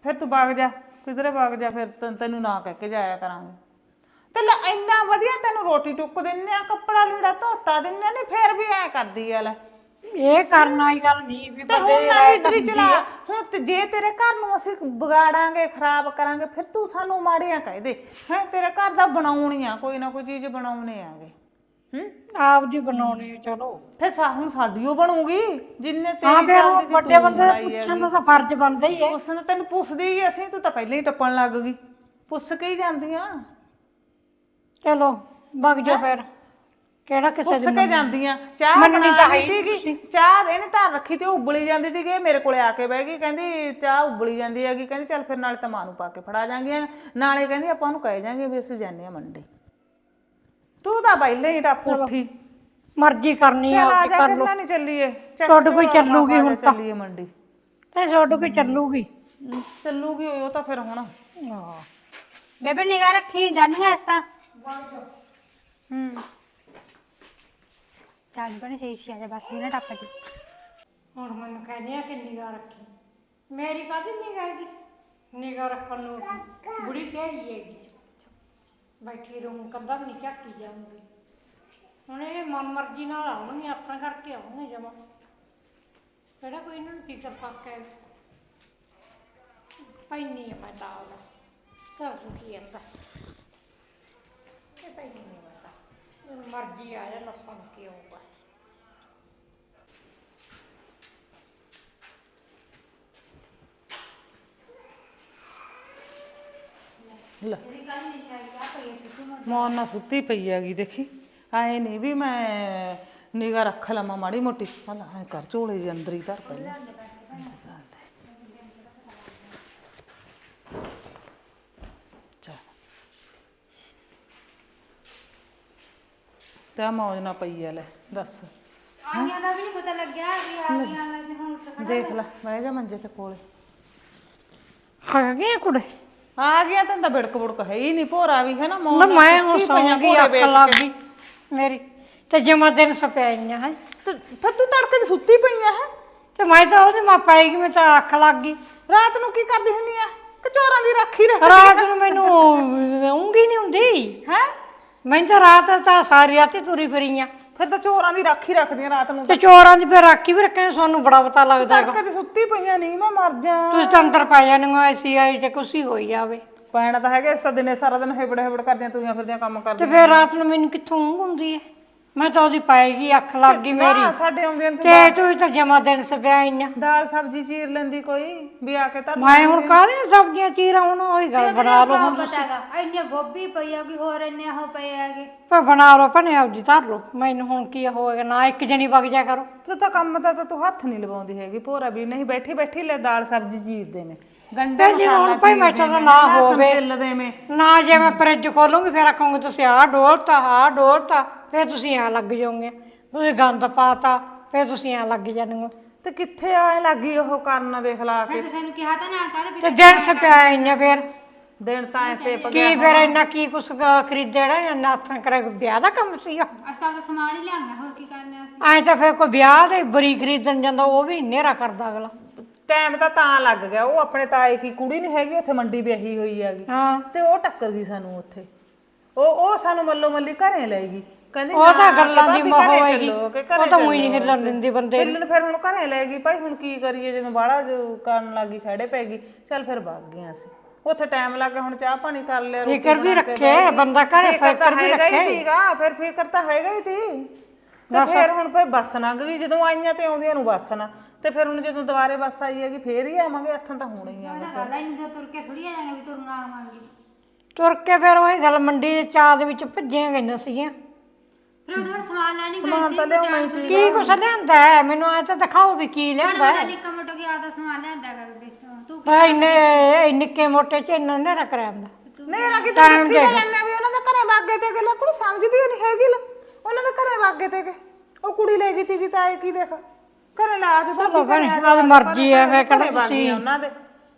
[SPEAKER 2] ਫਿਰ ਤੂੰ ਵਗ ਜਾ ਕਿਧਰੇ ਵਗ ਜਾ ਫਿਰ ਤੈਨੂੰ ਨਾ ਕਹਿ ਕੇ ਜਾਇਆ ਕਰਾਂਗੇ। ਤੇ ਲੈ ਇੰਨਾ ਵਧੀਆ ਤੈਨੂੰ ਰੋਟੀ ਟੁੱਕ ਦਿੰਨੇ ਆ ਕੱਪੜਾ ਲੀੜਾ ਧੋਤਾ ਦਿੰਨੇ ਨੇ ਫਿਰ ਵੀ ਐ ਕਰਦੀ ਆ ਲੈ।
[SPEAKER 3] ਇਹ ਕਰਨ ਵਾਲੀ ਗੱਲ ਨਹੀਂ ਵੀ
[SPEAKER 2] ਤੇ ਹੁਣ ਨਾ ਲੀਡਰੀ ਚਲਾ ਹੁਣ ਤੇ ਜੇ ਤੇਰੇ ਘਰ ਨੂੰ ਅਸੀਂ ਵਿਗਾੜਾਂਗੇ ਖਰਾਬ ਕਰਾਂਗੇ ਫਿਰ ਤੂੰ ਸਾਨੂੰ ਮਾੜੀਆਂ ਕਹਿ ਦੇ। ਹੈ ਤੇਰੇ ਘਰ ਦਾ ਬਣਾਉਣੀ ਆ ਕੋਈ ਨਾ ਕੋਈ ਚੀਜ਼ ਬਣਾਉਣੇ ਆਗੇ। ਹੂੰ?
[SPEAKER 3] ਆਪ ਦੀ ਬਣਾਉਣੀ ਹੈ, ਚਲੋ।
[SPEAKER 2] ਫਿਰ ਸਾ ਹੁਣ ਸਾਡੀ ਉਹ ਬਣੂਗੀ ਜਿੰਨੇ
[SPEAKER 3] ਹਾਂ
[SPEAKER 2] ਤੇਰੀ
[SPEAKER 3] ਫਿਰ ਉਹ
[SPEAKER 2] ਚੱਲਦੀ
[SPEAKER 3] ਵੱਡੇ ਬੰਦੇ ਦਾ ਪੁੱਛਣ ਦਾ ਤਾਂ ਫਰਜ਼ ਬਣਦਾ ਹੀ ਹੈ।
[SPEAKER 2] ਉਸਨੇ ਤੈਨੂੰ ਪੁੱਛਦੀ ਹੀ ਅਸੀਂ ਤੂੰ ਤਾਂ ਪਹਿਲਾਂ ਹੀ ਟੱਪਣ ਲੱਗ ਗਈ। ਪੁੱਛ ਕੇ ਹੀ ਜਾਂਦੀਆਂ।
[SPEAKER 3] ਚਲੋ ਵਗ ਜਾ ਫਿਰ। ਕਿਹੜਾ ਕਿਸੇ ਦੀ
[SPEAKER 2] ਕੇ ਜਾਂਦੀਆਂ। ਚਾਹ
[SPEAKER 3] ਮੰਨਣੀ
[SPEAKER 2] ਬਣਾ
[SPEAKER 3] ਤਾਂ ਹੈ
[SPEAKER 2] ਸੀਗੀ। ਚਾਹ ਇਹਨੇ ਧਰ ਰੱਖੀ ਤੇ ਉਹ ਉਬਲੀ ਜਾਂਦੀ ਸੀਗੀ ਇਹ ਮੇਰੇ ਕੋਲੇ ਆ ਕੇ ਬਹਿ ਗਈ। ਕਹਿੰਦੀ ਚਾਹ ਉਬਲੀ ਜਾਂਦੀ ਹੈਗੀ। ਕਹਿੰਦੀ ਚੱਲ ਫਿਰ ਨਾਲੇ ਤਾਂ ਮਾਂ ਨੂੰ ਪਾ ਕੇ ਫੜਾ ਜਾਾਂਗੇ ਨਾਲੇ ਕਹਿੰਦੀ ਆਪਾਂ ਉਹਨੂੰ ਕਹਿ ਜਾਾਂਗੇ ਵੀ ਅਸੀਂ ਜਾਂਦੇ ਆ ਮੰਡੀ। ਤੂੰ ਤਾਂ ਪਹਿਲਾਂ ਹੀ ਟੱਪ ਉੱਠੀ।
[SPEAKER 3] ਮਰਜ਼ੀ ਕਰਨੀ ਆ
[SPEAKER 2] ਚੱਲ ਆ ਜਾ ਨਾ ਨਹੀਂ ਚੱਲੀਏ। ਚੱਕ
[SPEAKER 3] ਤੁਹਾਡੇ ਕੋਈ
[SPEAKER 2] ਝੋਲਾ
[SPEAKER 3] ਚੱਲੂਗੀ ਹੁਣ
[SPEAKER 2] ਕੇ
[SPEAKER 3] ਤਾਂ।
[SPEAKER 2] ਚੱਲੀਏ ਮੰਡੀ।
[SPEAKER 3] ਤੇ ਛੋਟੂ ਕੀ ਚੱਲੂਗੀ।
[SPEAKER 2] ਚੱਲੂਗੀ ਉਹ ਤਾਂ ਫਿਰ ਹੁਣ।
[SPEAKER 3] ਹਾਂ।
[SPEAKER 1] ਬੇਬੇ ਨਿਗਾਹ ਰੱਖੀ ਇਸ ਤਾਂ।
[SPEAKER 2] ਹੂੰ।
[SPEAKER 1] ਚੱਲ ਬਣੇ ਸਹੀ ਸੀ ਆ ਜਾ ਬਸ ਵੀ ਨਾ ਟੱਪ ਜੀ।
[SPEAKER 3] ਹੁਣ ਮੈਨੂੰ ਕਹਿੰਦੇ ਆ ਕਿ ਨਿਗਾਹ ਰੱਖੀ। ਮੇਰੀ ਕਾਹਦੀ ਨਿਗਾਹ ਹੈਗੀ? ਨਿਗਾਹ ਰੱਖਣ ਨੂੰ ਬੁੜੀ ਚਾਹੀਦੀ ਹੈਗੀ। ਬੈਠੀ ਰਹੂੰ ਕੰਦਾ ਵੀ ਨਹੀਂ ਝਾਕੀ ਜਾਊਂਗੀ ਹੁਣ ਇਹ ਮਨ ਮਰਜ਼ੀ ਨਾਲ ਆਉਣਗੇ ਆਪਣਾ ਕਰਕੇ ਆਉਣਗੇ ਜਮਾ। ਕਿਹੜਾ ਕੋਈ ਇਹਨਾਂ ਨੂੰ ਫਿਕਰ ਫੱਕ ਹੈ? ਪੈਣੀ ਹੈ ਮੈਂ ਤਾਂ ਉਹਦਾ ਸਭ ਸੁਖੀ ਜਾਂਦਾ ਇਹ ਪੈਣੀ ਨਹੀਂ ਪਤਾ ਮਰਜ਼ੀ ਆ ਜਾ ਲੋਕਾਂ ਨੂੰ ਕੀ ਹੋਊਗਾ
[SPEAKER 2] ਲੈ। ਮੌਨ ਨਾਲ ਸੁੱਤੀ ਪਈ ਹੈਗੀ ਦੇਖੀ। ਆਏ ਨਹੀਂ ਵੀ ਮੈਂ ਨਿਗਾ ਰੱਖ ਲਵਾਂ ਮਾੜੀ ਮੋਟੀ। ਹਲਾ ਐ ਕਰ ਝੋਲੇ ਦੇ ਅੰਦਰ ਹੀ ਧਰ ਪਹਿਲਾਂ ਤਾਂ ਮੌਜ ਨਾ ਪਈ ਆ ਲੈ ਦੱਸ।
[SPEAKER 1] ਆਈਆਂ ਦਾ ਵੀ ਨਹੀਂ ਪਤਾ ਲੱਗਿਆ ਵੀ ਆ ਗਈਆਂ ਮੈਂ ਹੁਣ
[SPEAKER 2] ਦੇਖ ਲੈ ਬਹਿ ਜਾ ਮੰਜੇ ਤੇ ਕੋਲੇ।
[SPEAKER 3] ਆ ਗਏ ਕੁੜੇ?
[SPEAKER 2] ਆ ਗਿਆ ਤੈਨੂੰ ਤਾਂ ਬਿੜਕ ਬੁੜਕ ਹੈ ਹੀ ਨਹੀਂ ਭੋਰਾ ਵੀ ਹੈ ਨਾ ਮੌਨ
[SPEAKER 3] ਨਾ
[SPEAKER 2] ਨਾਲ
[SPEAKER 3] ਮੈਂ ਹੁਣ
[SPEAKER 2] ਸੁੱਤੀ ਪਈਆਂ
[SPEAKER 3] ਸੌਂਗੀ
[SPEAKER 2] ਘੋੜੇ
[SPEAKER 3] ਅੱਖ
[SPEAKER 2] ਵੇਚ
[SPEAKER 3] ਲੱਗ
[SPEAKER 2] ਕੇ।
[SPEAKER 3] ਗਈ ਮੇਰੀ। ਤੇ ਜਮਾ ਦਿਨ ਸਪੈਈਆਂ ਹੈ।
[SPEAKER 2] ਤੇ ਫਿਰ ਤੂੰ ਤੜਕੇ ਦੀ ਸੁੱਤੀ ਪਈਆਂ ਹੈ?
[SPEAKER 3] ਤੇ ਮੈਂ ਤਾਂ ਉਹਦੇ ਮਾਂ ਪੈ ਗਈ ਮੈਂ ਤਾਂ ਅੱਖ ਲੱਗ ਗਈ।
[SPEAKER 2] ਰਾਤ ਨੂੰ ਕੀ ਕਰਦੀ ਹੁੰਦੀ ਆ? ਕਚੋਰਾਂ ਦੀ ਰਾਖੀ ਰੱਖ
[SPEAKER 3] ਰਾਤ ਨੂੰ ਮੈਨੂੰ ਉਂਗੀ ਨਹੀਂ ਹੁੰਦੀ।
[SPEAKER 2] ਹੈ?
[SPEAKER 3] ਮੈਂ ਤਾਂ ਰਾਤ ਤਾਂ ਸਾਰੀ ਰਾਤ ਹੀ ਤੁਰੀ ਫਿਰੀਆਂ।
[SPEAKER 2] ਫਿਰ ਤਾਂ ਚੋਰਾਂ ਦੀ ਰਾਖੀ ਰੱਖਦੀਆਂ ਰਾਤ ਨੂੰ
[SPEAKER 3] ਤੇ ਚੋਰਾਂ ਦੀ ਫਿਰ ਰਾਖੀ ਵੀ ਰੱਖੇ ਸਾਨੂੰ ਬੜਾ ਪਤਾ ਲੱਗਦਾ ਹੈਗਾ।
[SPEAKER 2] ਤੜਕੇ ਸੁੱਤੀ ਪਈਆਂ ਨਹੀਂ ਮੈਂ ਮਰ ਜਾ।
[SPEAKER 3] ਤੁਸੀਂ ਤਾਂ ਅੰਦਰ ਪੈ ਜਾਣਗੇ ਐਸੀ ਆਈ ਤੇ ਕੁਛ ਹੀ ਹੋਈ ਜਾਵੇ।
[SPEAKER 2] ਪੈਣਾ ਤਾਂ ਹੈਗਾ ਇਸ ਤਾਂ ਦਿਨੇ ਸਾਰਾ ਦਿਨ ਹੈਬੜ ਹੈਬੜ ਕਰਦੀਆਂ ਤੁਰੀਆਂ ਫਿਰਦੀਆਂ ਕੰਮ
[SPEAKER 3] ਤੇ
[SPEAKER 2] ਕਰਦੀਆਂ।
[SPEAKER 3] ਫਿਰ ਰਾਤ ਨੂੰ ਮੈਨੂੰ ਕਿੱਥੋਂ ਉਂਗ ਹੁੰਦੀ ਹੈ? ਮੈਂ ਤਾਂ ਉਹਦੀ ਪੈ ਗਈ ਅੱਖ ਲੱਗ ਗਈ ਮੇਰੀ।
[SPEAKER 2] ਨਾ ਸਾਡੇ ਆਉਂਦੀਆਂ ਨੂੰ ਤੂੰ
[SPEAKER 3] ਤੇ ਤੂੰ ਤਾਂ ਜਮਾ ਦਿਨ ਸਪੈਈਆਂ
[SPEAKER 2] ਦਾਲ ਸਬਜ਼ੀ ਚੀਰ ਲੈਂਦੀ ਕੋਈ ਵੀ ਆ ਕੇ ਤਾਂ
[SPEAKER 3] ਮੈਂ ਹੁਣ ਕਾਹਦੀਆਂ ਸਬਜ਼ੀਆਂ ਚੀਰਾਂ ਹੁਣ ਉਹੀ ਗੱਲ ਬਣਾ ਲਓ ਹੁਣ
[SPEAKER 1] ਪਤਾ ਹੈਗਾ? ਇੰਨੀ ਗੋਭੀ ਪਈ ਆ ਕੋਈ ਹੋਰ ਇੰਨੇ ਉਹ ਪਏ ਹੈਗੇ।
[SPEAKER 3] ਪਰ ਬਣਾ ਲਓ ਭਨੇ ਆਪਦੀ ਧਰ ਲਓ। ਮੈਨੂੰ ਹੁਣ ਕੀ ਹੋਏਗਾ ਨਾ ਇੱਕ ਜਣੀ ਵਗ ਜਾ ਕਰੋ।
[SPEAKER 2] ਤੂੰ ਤਾਂ ਕੰਮ ਦਾ ਤਾਂ ਤੂੰ ਹੱਥ ਨਹੀਂ ਲਵਾਉਂਦੀ ਹੈਗੀ ਭੋਰਾ ਵੀ। ਨਹੀਂ ਬੈਠੀ ਬੈਠੀ ਲੈ ਦਾਲ ਸਬਜ਼ੀ ਚੀਰਦੇ ਨੇ। ਗੰਡਾ
[SPEAKER 3] ਤੇ ਜੇ ਹੁਣ ਭਾਈ ਮੈਂ ਤਾਂ ਨਾ ਹੋਵੇ।
[SPEAKER 2] ਛਿੱਲਦੇ
[SPEAKER 3] ਨਾ ਜੇ ਮੈਂ ਫਰਿੱਜ ਖੋਲੂੰਗੀ ਫਿਰ ਆਖੂੰਗੀ ਤੁਸੀਂ ਆਹ ਡੋਲਤਾ ਆਹ ਡੋਲਤਾ। ਫਿਰ ਤੁਸੀਂ ਐਂ ਲੱਗ ਜਾਓਗੇ। ਤੁਸੀਂ ਗੰਦ ਪਾਤਾ ਫਿਰ ਤੁਸੀਂ ਐਂ ਲੱਗ ਜਾਣਗੇ।
[SPEAKER 2] ਤੇ ਕਿੱਥੇ ਆਏ ਲੱਗੀ ਉਹ ਕਰਨ ਦੇਖ ਲਾ ਕੇ?
[SPEAKER 1] ਮੈਂ ਤਾਂ ਸਾਨੂੰ ਕਿਹਾ ਤਾਂ ਨਾ ਕਰ ਵੀ
[SPEAKER 3] ਤੇ ਦਿਨ ਸਪਿਆ ਇੰਨੇ ਫਿਰ।
[SPEAKER 2] ਦਿਨ ਤਾਂ ਐਸੇ ਪ-
[SPEAKER 3] ਕੀ ਫਿਰ ਇੰਨਾ ਕੀ ਕੁਛ ਖਰੀਦਣਾ ਜਾਂ ਨਾਥਾਂ ਕਰੇ ਵਿਆਹ ਦਾ ਕੰਮ ਸੀਗਾ
[SPEAKER 1] ਅਸਾਂ ਦਾ ਸਮਾਨ ਹੀ ਲਿਆਂਗਾ ਹੋਰ ਕੀ ਕਰਨਾ ਅਸੀਂ?
[SPEAKER 3] ਐਂ ਤਾਂ ਫਿਰ ਕੋਈ ਵਿਆਹ ਦੇ ਬਰੀ ਖਰੀਦਣ ਜਾਂਦਾ ਉਹ ਵੀ ਹਨੇਰਾ ਕਰਦਾ ਅਗਲਾ।
[SPEAKER 2] ਟਾਈਮ ਤਾਂ ਤਾਂ ਲੱਗ ਗਿਆ ਉਹ ਆਪਣੇ ਤਾਏ ਕੀ ਕੁੜੀ ਨਹੀਂ ਹੈਗੀ ਉੱਥੇ ਮੰਡੀ ਵਿਆਹੀ ਹੋਈ ਹੈਗੀ।
[SPEAKER 3] ਹਾਂ।
[SPEAKER 2] ਤੇ ਉਹ ਟੱਕਰ ਗਈ ਸਾਨੂੰ ਉੱਥੇ। ਉਹ ਉਹ ਸਾਨੂੰ ਮੱਲੋ ਮੱਲੀ ਘਰੇ ਲੈ ਗਈ। ਕਹਿੰਦੀ
[SPEAKER 3] ਉਹ ਤਾਂ ਗੱਲਾਂ ਦੀ ਮੋਹ ਹੋਏਗੀ ਉਹ ਤਾਂ ਉਹੀ ਨਹੀਂ। ਹਿੱਲਣ ਦਿੰਦੀ ਬੰਦੇ ਨੂੰ।
[SPEAKER 2] ਫਿਰ ਫਿਰ ਹੁਣ ਘਰੇ ਲੈ ਗਈ ਭਾਈ ਹੁਣ ਕੀ ਕਰੀਏ ਜਦੋਂ ਬਾਹਲਾ ਜੋ ਕਰਨ ਲੱਗੀ ਖੜੇ ਪੈ ਗਈ ਚੱਲ ਫਿਰ ਵਗ ਗਏ ਅਸੀਂ। ਉੱਥੇ ਟਾਈਮ ਲੱਗ ਹੁਣ ਚਾਹ ਪਾਣੀ ਕਰ ਲਿਆ ਰੋਟੀ
[SPEAKER 3] ਫਿਕਰ ਵੀ
[SPEAKER 2] ਬਣਾ ਕੇ
[SPEAKER 3] ਰੱਖੇ,
[SPEAKER 2] ਬਹਿ ਗਈ।
[SPEAKER 3] ਬੰਦਾ ਘਰੇ
[SPEAKER 2] ਫਿਕਰ ਤਾਂ
[SPEAKER 3] ਫਿਕਰ ਵੀ
[SPEAKER 2] ਹੈਗਾ ਹੀ
[SPEAKER 3] ਰੱਖੇ।
[SPEAKER 2] ਸੀਗਾ ਫਿਰ ਫਿਕਰ ਤਾਂ ਹੈਗਾ ਹੀ ਸੀ ਤੇ ਫਿਰ ਹੁਣ ਭਾਈ ਬੱਸ ਲੰਘ ਗਈ ਜਦੋਂ ਆਈਆਂ ਤੇ ਆਉਂਦੀਆਂ ਨੂੰ ਬੱਸ ਨਾ। ਤੇ ਫਿਰ ਹੁਣ ਜਦੋਂ ਦੁਬਾਰੇ ਬੱਸ ਆਈ ਹੈਗੀ ਫੇਰ ਹੀ ਆਵਾਂਗੇ ਹੱਥਾਂ ਤਾਂ ਹੋਣਾ ਹੀ ਆ।
[SPEAKER 1] ਉਹ ਤਾਂ ਗੱਲ ਹੈ ਨਹੀਂ ਜੋ ਤੁਰ ਕੇ ਥੋੜੀ ਆ ਜਾਾਂਗੇ ਵੀ ਤੁਰਨਾ ਆਵਾਂਗੇ।
[SPEAKER 3] ਤੁਰ ਕੇ ਫਿਰ ਉਹੀ ਗੱਲ ਮੰਡੀ ਦੇ ਚਾਹ ਦੇ ਵਿੱਚ ਭੱਜੀਆਂ ਗਈਆਂ ਸੀਗੀਆਂ।
[SPEAKER 1] ਫਿਰ ਸਮਾਨ ਲੈਣੀ ਗਈ
[SPEAKER 2] ਸਮਾਨ ਤਾਂ ਲਿਆਉਣਾ ਹੀ ਸੀ
[SPEAKER 3] ਕੀ ਕੁਛ ਲਿਆਂਦਾ ਹੈ? ਮੈਨੂੰ ਐ ਤਾਂ ਦਿਖਾਓ ਵੀ ਕੀ ਲਿਆਂਦਾ ਹੈ।
[SPEAKER 1] ਨਿੱਕਾ ਮੋਟਾ ਗਿਆ ਦਾ ਸਮਾਨ ਲਿਆਂਦਾ ਕਰ ਬੇ ਤੂੰ
[SPEAKER 3] ਭਾਈ ਨੇ ਨਿੱਕੇ ਮੋਟੇ ਚ ਇੰਨਾ ਨੇਰਾ ਕਰਿਆ ਹੁੰਦਾ।
[SPEAKER 2] ਮੇਰਾ ਕੀ ਤਾਂ ਲੈਣਾ ਵੀ ਉਹਨਾਂ ਦੇ ਘਰੇ ਵਾਗੇ ਤੇ ਗੱਲਾਂ ਕੁੜੀ ਸਮਝਦੀ ਨਹੀਂ ਹੈਗੀ ਲੈ। ਉਹਨਾਂ ਦੇ ਘਰੇ ਵਾਗੇ ਤੇ ਗਏ ਉਹ ਕੁੜੀ ਲੈ ਗਈ ਤੀ ਤਾਂ ਇਹ ਕੀ ਦੇਖ। ਘਰੇ ਲਾ ਅੱਜ
[SPEAKER 3] ਚਲੋ ਭੈਣੇ ਆਦੀ ਮਰਜ਼ੀ ਹੈ ਮੈਂ
[SPEAKER 2] ਤੁਸੀਂ
[SPEAKER 3] ਤੁਸੀਂ
[SPEAKER 2] ਉਹਨਾਂ ਦੇ।